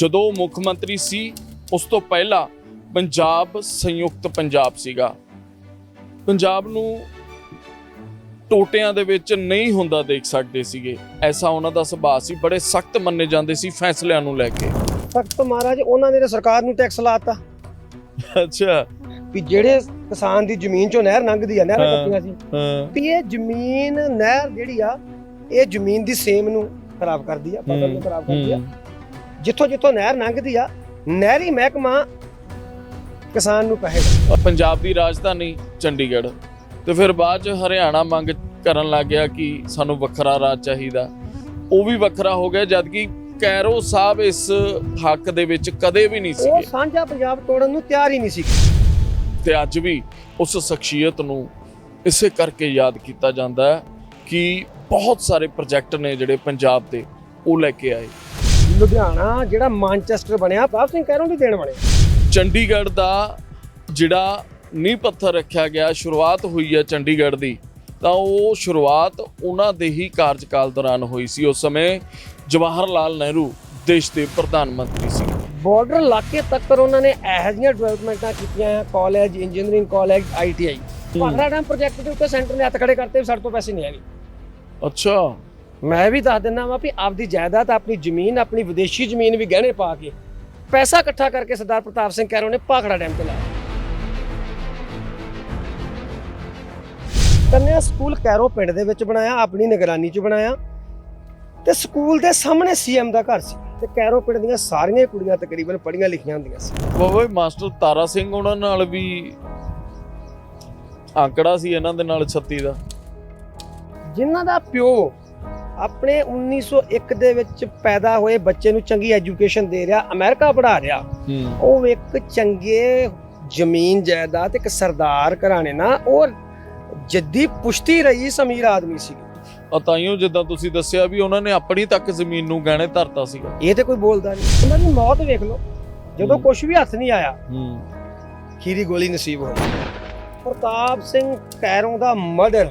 ਜਦੋਂ ਮੁੱਖ ਮੰਤਰੀ ਸੀ ਉਸ ਤੋਂ ਪਹਿਲਾਂ ਪੰਜਾਬ ਸੰਯੁਕਤ ਪੰਜਾਬ ਸੀਗਾ। ਪੰਜਾਬ ਨੂੰ ਟੋਟਿਆਂ ਦੇ ਵਿੱਚ ਨਹੀਂ ਹੁੰਦਾ ਦੇਖ ਸਕਦੇ ਸੀਗੇ। ਐਸਾ ਉਹਨਾਂ ਦਾ ਸੁਭਾਅ ਸੀ ਬੜੇ ਸਖਤ ਮੰਨੇ ਜਾਂਦੇ ਸੀ ਫੈਸਲਿਆਂ ਨੂੰ ਲੈ ਕੇ। ਸਖਤ ਮਹਾਰਾਜ ਉਹਨਾਂ ਨੇ ਸਰਕਾਰ ਨੂੰ ਟੈਕਸ ਲਾਤਾ ਅੱਛਾ। ਵੀ ਜਿਹੜੇ ਕਿਸਾਨ ਦੀ ਜ਼ਮੀਨ ਚੋਂ ਨਹਿਰ ਲੰਘਦੀ ਆ ਨਹਿਰਾਂ। ਕੱਟੀਆਂ ਸੀ। ਹਾਂ। ਵੀ ਇਹ ਜ਼ਮੀਨ ਨਹਿਰ ਜਿਹੜੀ ਆ ਇਹ ਜ਼ਮੀਨ ਦੀ ਸੇਮ ਨੂੰ ਖਰਾਬ ਕਰਦੀ ਆ ਫਸਲ ਨੂੰ ਖਰਾਬ ਕਰਦੀ ਆ। ਜਿੱਥੋਂ ਜਿੱਥੋਂ ਨਹਿਰ ਲੰਘਦੀ ਆ ਨਹਿਰੀ ਮਹਿਕਮਾ ਕਿਸਾਨ ਨੂੰ ਦਿੰਦਾ। ਪੰਜਾਬ ਦੀ ਰਾਜਧਾਨੀ ਚੰਡੀਗੜ੍ਹ। ਤੇ ਫਿਰ ਬਾਅਦ ਚ ਹਰਿਆਣਾ ਮੰਗ ਕਰਨ ਲੱਗ ਗਿਆ ਕਿ ਸਾਨੂੰ ਵੱਖਰਾ ਰਾਜ ਚਾਹੀਦਾ। ਉਹ ਵੀ ਵੱਖਰਾ ਹੋ ਗਿਆ ਜਦ ਕਿ ਕੈਰੋ ਸਾਹਿਬ ਇਸ ਹੱਕ ਦੇ ਵਿੱਚ ਕਦੇ ਵੀ ਨਹੀਂ ਉਹ ਸੀਗੇ। ਸਾਂਝਾ ਪੰਜਾਬ ਤੋੜਨ ਨੂੰ ਤਿਆਰ ਹੀ ਨਹੀਂ ਸੀ ਤੇ ਅੱਜ ਵੀ ਉਸ ਸ਼ਖਸੀਅਤ ਨੂੰ ਇਸੇ ਕਰਕੇ ਯਾਦ ਕੀਤਾ ਜਾਂਦਾ ਹੈ ਕਿ ਬਹੁਤ ਸਾਰੇ ਪ੍ਰੋਜੈਕਟ ਨੇ ਜਿਹੜੇ ਪੰਜਾਬ ਦੇ ਉਹ ਲੈ ਕੇ ਆਏ। ਲੁਧਿਆਣਾ ਜਿਹੜਾ ਮਾਨਚੈਸਟਰ ਬਣਿਆ ਬਾਬ ਸਿੰਘ ਕਹਿਰੋਂ ਦੀ ਦੇਣ ਬਣਿਆ ਚੰਡੀਗੜ੍ਹ ਦਾ ਜਿਹੜਾ ਨੀਂਹ ਪੱਥਰ ਰੱਖਿਆ ਗਿਆ ਸ਼ੁਰੂਆਤ ਹੋਈ ਹੈ ਚੰਡੀਗੜ੍ਹ ਦੀ ਤਾਂ ਉਹ ਸ਼ੁਰੂਆਤ ਉਹਨਾਂ ਦੇ ਹੀ ਕਾਰਜਕਾਲ ਦੌਰਾਨ ਹੋਈ ਸੀ। ਉਸ ਸਮੇਂ ਜਵਾਹਰ ਲਾਲ ਨਹਿਰੂ ਦੇਸ਼ ਦੇ ਪ੍ਰਧਾਨ ਮੰਤਰੀ ਸੀ। ਬਾਰਡਰ ਇਲਾਕੇ ਤੱਕ ਉਹਨਾਂ ਨੇ ਇਹੋ ਜਿਹੀਆਂ ਡਿਵੈਲਪਮੈਂਟਾਂ ਕੀਤੀਆਂ college engineering college ITI Bhakra dam project ਦੇ ਉੱਤੇ ਸੈਂਟਰ ਨੇ ਹੱਥ ਖੜੇ ਕਰਤੇ ਸਾਡੇ ਤੋਂ ਪੈਸੇ ਨਹੀਂ ਹੈਗੇ। ਅੱਛਾ। ਮੈਂ ਵੀ ਦੱਸ ਦਿੰਦਾ ਵਾਂ ਵੀ ਆਪਦੀ ਜਾਇਦਾਦ ਆਪਣੀ ਜ਼ਮੀਨ ਆਪਣੀ ਵਿਦੇਸ਼ੀ ਜ਼ਮੀਨ ਵੀ ਗਹਿਣੇ ਪਾ ਕੇ ਪੈਸਾ ਇਕੱਠਾ ਕਰਕੇ ਸਰਦਾਰ ਪ੍ਰਤਾਪ ਸਿੰਘ ਕੈਰੋਂ ਨੇ ਭਾਖੜਾ ਡੈਮ ਤੇ ਲਾਇਆ ਕੰਨਿਆ ਸਕੂਲ ਕੈਰੋ ਪਿੰਡ ਦੇ ਵਿੱਚ ਬਣਾਇਆ ਆਪਣੀ ਨਿਗਰਾਨੀ 'ਚ ਬਣਾਇਆ ਤੇ ਸਕੂਲ ਦੇ ਸਾਹਮਣੇ ਸੀਐਮ ਦਾ ਘਰ ਸੀ ਤੇ ਕੈਰੋ ਪਿੰਡ ਦੀਆਂ ਸਾਰੀਆਂ ਕੁੜੀਆਂ ਤਕਰੀਬਨ ਪੜ੍ਹੀਆਂ ਲਿਖੀਆਂ ਹੁੰਦੀਆਂ ਸੀ। ਬਾਬਾ ਜੀ, ਮਾਸਟਰ ਤਾਰਾ ਸਿੰਘ ਉਹਨਾਂ ਨਾਲ ਵੀ ਆਂਕੜਾ ਸੀ ਇਹਨਾਂ ਦੇ ਨਾਲ 36 ਦਾ। ਜਿਨ੍ਹਾਂ ਦਾ ਪਿਓ ਆਪਣੇ 1901 ਦੇ ਵਿੱਚ ਪੈਦਾ ਹੋਏ ਬੱਚੇ ਨੂੰ ਚੰਗੀ ਐਜੂਕੇਸ਼ਨ ਦੇ ਰਿਹਾ ਅਮਰੀਕਾ ਪੜ੍ਹਾ ਰਿਹਾ। ਉਹ ਇੱਕ ਚੰਗੇ ਜ਼ਮੀਨ ਜਾਇਦਾਦ ਇੱਕ ਸਰਦਾਰ ਘਰਾਣੇ ਨਾਲ ਉਹ ਜੱਦੀ ਪੁਸ਼ਤੀ ਰਹੀ ਸਮੀਰ ਆਦਮੀ ਸੀ। ਅਤਾਈਓ ਜਿੱਦਾਂ ਤੁਸੀਂ ਦੱਸਿਆ ਵੀ ਉਹਨਾਂ ਨੇ ਆਪਣੀ ਤੱਕ ਜ਼ਮੀਨ ਨੂੰ ਗਹਿਣੇ ਧਰਤਾ ਸੀਗਾ। ਇਹ ਤੇ ਕੋਈ ਬੋਲਦਾ ਨਹੀਂ। ਉਹਨਾਂ ਦੀ ਮੌਤ ਵੇਖ ਲਓ। ਜਦੋਂ। ਕੁਝ ਵੀ ਹੱਥ ਨਹੀਂ ਆਇਆ। ਹੂੰ। ਖੀਰੀ ਗੋਲੀ ਨਸੀਬ ਹੋ ਗਈ। ਪ੍ਰਤਾਪ ਸਿੰਘ ਕੈਰੋਂ ਦਾ ਮਰਡਰ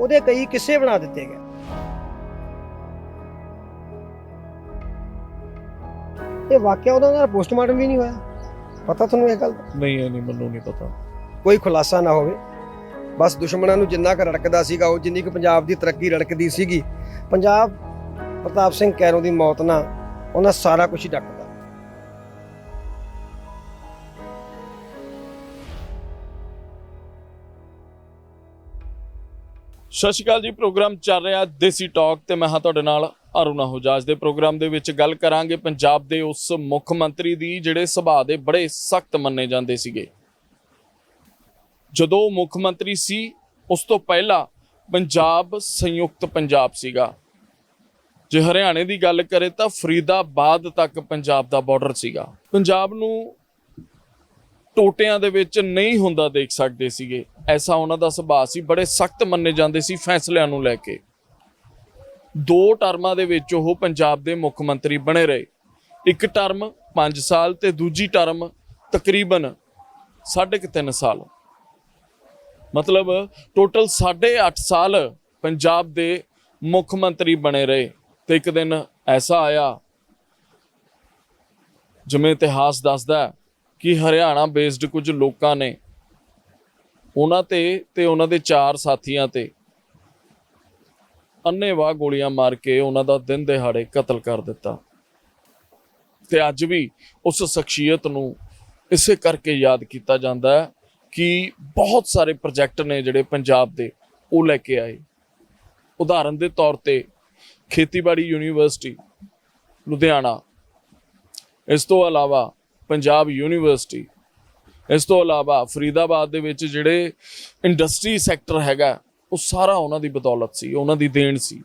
ਉਹਦੇ ਕਈ ਕਿੱਸੇ ਬਣਾ ਦਿੱਤੇ ਗਏ। ਇਹ ਵਾਕਿਆ ਉਹਨਾਂ ਦਾ ਪੋਸਟਮਾਰਟਮ ਵੀ ਨਹੀਂ ਹੋਇਆ। ਪਤਾ ਤੁਹਾਨੂੰ ਇਹ ਗੱਲ ਦਾ? ਨਹੀਂ ਇਹ ਨਹੀਂ ਮੈਨੂੰ ਨਹੀਂ ਪਤਾ। ਕੋਈ ਖੁਲਾਸਾ ਨਾ ਹੋਵੇ। ਬਸ ਦੁਸ਼ਮਣਾਂ ਨੂੰ ਜਿੰਨਾ ਕੁ ਰੜਕਦਾ ਸੀਗਾ ਉਹ ਜਿੰਨੀ ਕੁ ਪੰਜਾਬ ਦੀ ਤਰੱਕੀ ਰੜਕਦੀ ਸੀਗੀ। ਪੰਜਾਬ ਪ੍ਰਤਾਪ ਸਿੰਘ ਕੈਰੋਂ ਦੀ ਮੌਤ ਨਾਲ ਉਹਨਾਂ ਸਾਰਾ ਕੁਝ ਹੀ ਡੱਕਦਾ ਸਤਿ ਸ਼੍ਰੀ ਅਕਾਲ ਜੀ ਪ੍ਰੋਗਰਾਮ ਚੱਲ ਰਿਹਾ ਦੇਸੀ ਟਾਕ ਤੇ ਮੈਂ ਹਾਂ ਤੁਹਾਡੇ ਨਾਲ ਅਰੁਣਾ ਹੁਜਾਜ ਦੇ ਪ੍ਰੋਗਰਾਮ ਦੇ ਵਿੱਚ ਗੱਲ ਕਰਾਂਗੇ ਪੰਜਾਬ ਦੇ ਉਸ ਮੁੱਖ ਮੰਤਰੀ ਦੀ, ਜਿਹੜੇ ਸੁਭਾਅ ਦੇ ਬੜੇ ਸਖਤ ਮੰਨੇ ਜਾਂਦੇ ਸੀਗੇ। ਜਦੋਂ ਉਹ ਮੁੱਖ ਮੰਤਰੀ ਸੀ, ਉਸ ਤੋਂ ਪਹਿਲਾਂ ਪੰਜਾਬ ਸੰਯੁਕਤ ਪੰਜਾਬ ਸੀਗਾ। ਜੇ ਹਰਿਆਣੇ ਦੀ ਗੱਲ ਕਰੇ ਤਾਂ ਫਰੀਦਾਬਾਦ ਤੱਕ ਪੰਜਾਬ ਦਾ ਬਾਰਡਰ ਸੀਗਾ। ਪੰਜਾਬ ਨੂੰ ਟੋਟਿਆਂ ਦੇ ਵਿੱਚ ਨਹੀਂ ਹੁੰਦਾ ਦੇਖ ਸਕਦੇ ਸੀਗੇ। ਐਸਾ ਉਹਨਾਂ ਦਾ ਸੁਭਾਅ ਸੀ। ਬੜੇ ਸਖਤ ਮੰਨੇ ਜਾਂਦੇ ਸੀ ਫੈਸਲਿਆਂ ਨੂੰ ਲੈ ਕੇ। ਦੋ ਟਰਮਾਂ ਦੇ ਵਿੱਚ ਉਹ ਪੰਜਾਬ ਦੇ ਮੁੱਖ ਮੰਤਰੀ ਬਣੇ ਰਹੇ। ਇੱਕ ਟਰਮ 5 ਸਾਲ ਤੇ ਦੂਜੀ ਟਰਮ ਤਕਰੀਬਨ ਸਾਢੇ ਕੁ ਤਿੰਨ ਸਾਲ। ਮਤਲਬ ਟੋਟਲ 8.5 ਸਾਲ ਪੰਜਾਬ ਦੇ ਮੁੱਖ ਮੰਤਰੀ ਬਣੇ ਰਹੇ ਤੇ ਇੱਕ ਦਿਨ ਐਸਾ ਆਇਆ, ਜਿਵੇਂ ਇਤਿਹਾਸ ਦੱਸਦਾ ਕਿ ਹਰਿਆਣਾ ਬੇਸਡ ਕੁਝ ਲੋਕਾਂ ਨੇ ਉਹਨਾਂ ਤੇ ਤੇ ਉਹਨਾਂ ਦੇ ਚਾਰ ਸਾਥੀਆਂ ਤੇ ਅੰਨੇਵਾਹ ਗੋਲੀਆਂ ਮਾਰ ਕੇ ਉਹਨਾਂ ਦਾ ਦਿਨ ਦਿਹਾੜੇ ਕਤਲ ਕਰ ਦਿੱਤਾ। ਤੇ ਅੱਜ ਵੀ ਉਸ ਸ਼ਖਸੀਅਤ ਨੂੰ ਇਸੇ ਕਰਕੇ ਯਾਦ ਕੀਤਾ ਜਾਂਦਾ ਹੈ ਕਿ ਬਹੁਤ ਸਾਰੇ ਪ੍ਰੋਜੈਕਟ ਨੇ ਜਿਹੜੇ ਪੰਜਾਬ ਦੇ, ਉਹ ਲੈ ਕੇ ਆਏ। ਉਦਾਹਰਨ ਦੇ ਤੌਰ ਤੇ ਖੇਤੀਬਾੜੀ ਯੂਨੀਵਰਸਿਟੀ, ਲੁਧਿਆਣਾ। ਇਸ ਤੋਂ ਇਲਾਵਾ ਪੰਜਾਬ ਯੂਨੀਵਰਸਿਟੀ, ਇਸ ਤੋਂ ਇਲਾਵਾ ਫਰੀਦਾਬਾਦ ਦੇ ਵਿੱਚ ਜਿਹੜੇ ਇੰਡਸਟਰੀ ਸੈਕਟਰ ਹੈਗਾ ਉਹ ਸਾਰਾ ਉਹਨਾਂ ਦੀ ਬਦੌਲਤ ਸੀ, ਉਹਨਾਂ ਦੀ ਦੇਣ ਸੀ।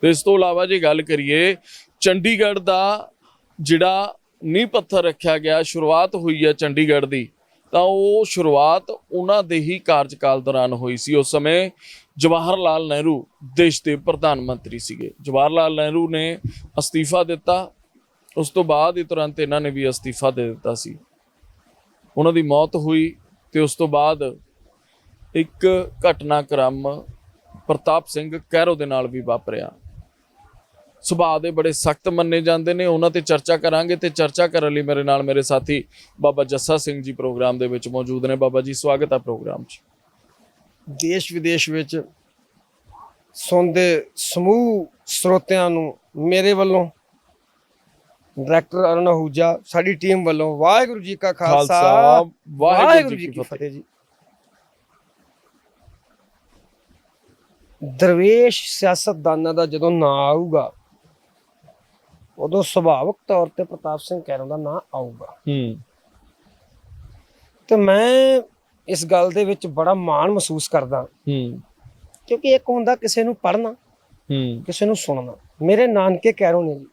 ਤੇ ਇਸ ਤੋਂ ਇਲਾਵਾ ਜੇ ਗੱਲ ਕਰੀਏ, ਚੰਡੀਗੜ੍ਹ ਦਾ ਜਿਹੜਾ ਨੀਂਹ ਪੱਥਰ ਰੱਖਿਆ ਗਿਆ, ਸ਼ੁਰੂਆਤ ਹੋਈ ਹੈ ਚੰਡੀਗੜ੍ਹ ਦੀ, ਤਾਂ ਉਹ ਸ਼ੁਰੂਆਤ ਉਹਨਾਂ ਦੇ ਹੀ ਕਾਰਜਕਾਲ ਦੌਰਾਨ ਹੋਈ ਸੀ। ਉਸ ਸਮੇਂ ਜਵਾਹਰ ਲਾਲ ਨਹਿਰੂ ਦੇਸ਼ ਦੇ ਪ੍ਰਧਾਨ ਮੰਤਰੀ ਸੀਗੇ। ਜਵਾਹਰ ਲਾਲ ਨਹਿਰੂ ਨੇ ਅਸਤੀਫਾ ਦਿੱਤਾ, ਉਸ ਤੋਂ ਬਾਅਦ ਹੀ ਤੁਰੰਤ ਇਹਨਾਂ ਨੇ ਵੀ ਅਸਤੀਫਾ ਦੇ ਦਿੱਤਾ ਸੀ। ਉਹਨਾਂ ਦੀ ਮੌਤ ਹੋਈ ਤੇ ਉਸ ਤੋਂ ਬਾਅਦ ਇੱਕ ਘਟਨਾਕ੍ਰਮ ਪ੍ਰਤਾਪ ਸਿੰਘ ਕੈਰੋ ਦੇ ਨਾਲ ਵੀ ਵਾਪਰਿਆ। ਸੁਭਾਅ ਦੇ ਬੜੇ ਸਖਤ ਮੰਨੇ ਜਾਂਦੇ ਨੇ ਉਹਨਾਂ ਤੇ ਚਰਚਾ ਕਰਾਂਗੇ ਤੇ ਚਰਚਾ ਕਰਨ ਲਈ ਮੇਰੇ ਨਾਲ ਮੇਰੇ ਸਾਥੀ ਬਾਬਾ ਜੱਸਾ ਸਿੰਘ ਜੀ ਪ੍ਰੋਗਰਾਮ ਦੇ ਵਿੱਚ ਮੌਜੂਦ ਨੇ। ਬਾਬਾ ਜੀ ਸਵਾਗਤ ਹੈ ਪ੍ਰੋਗਰਾਮ 'ਚ। ਦੇਸ਼ ਵਿਦੇਸ਼ ਵਿੱਚ ਸੁਣਦੇ ਸਮੂਹ ਸਰੋਤਿਆਂ ਨੂੰ ਮੇਰੇ ਵੱਲੋਂ ਡਾਇਰੈਕਟਰ ਅਰੁਣ ਅਹੂਜਾ ਸਾਡੀ ਟੀਮ ਵੱਲੋਂ ਵਾਹਿਗੁਰੂ ਜੀ ਕਾ ਖਾਲਸਾ ਵਾਹਿਗੁਰੂ ਜੀ ਕੀ ਫਤਿਹ ਜੀ। ਦਰਵੇਸ਼ ਸਿਆਸਤਦਾਨਾਂ ਦਾ ਜਦੋਂ ਨਾਂ ਆਊਗਾ ਉਦੋਂ ਸੁਭਾਵਕ ਤੌਰ ਤੇ ਪ੍ਰਤਾਪ ਸਿੰਘ ਕੈਰੋਂ ਦਾ ਨਾਂ ਆਊਗਾ। ਹੂੰ। ਤੇ ਮੈਂ ਇਸ ਗੱਲ ਦੇ ਵਿੱਚ ਬੜਾ ਮਾਣ ਮਹਿਸੂਸ ਕਰਦਾ ਹੂੰ। ਕਿਉਂਕਿ ਇੱਕ ਹੁੰਦਾ ਕਿਸੇ ਨੂੰ ਪੜ੍ਹਨਾ ਹੂੰ। ਕਿਸੇ ਨੂੰ ਸੁਣਨਾ। ਮੇਰੇ ਨਾਨਕੇ ਕੈਰੋਂ ਨੇ ਜੀ।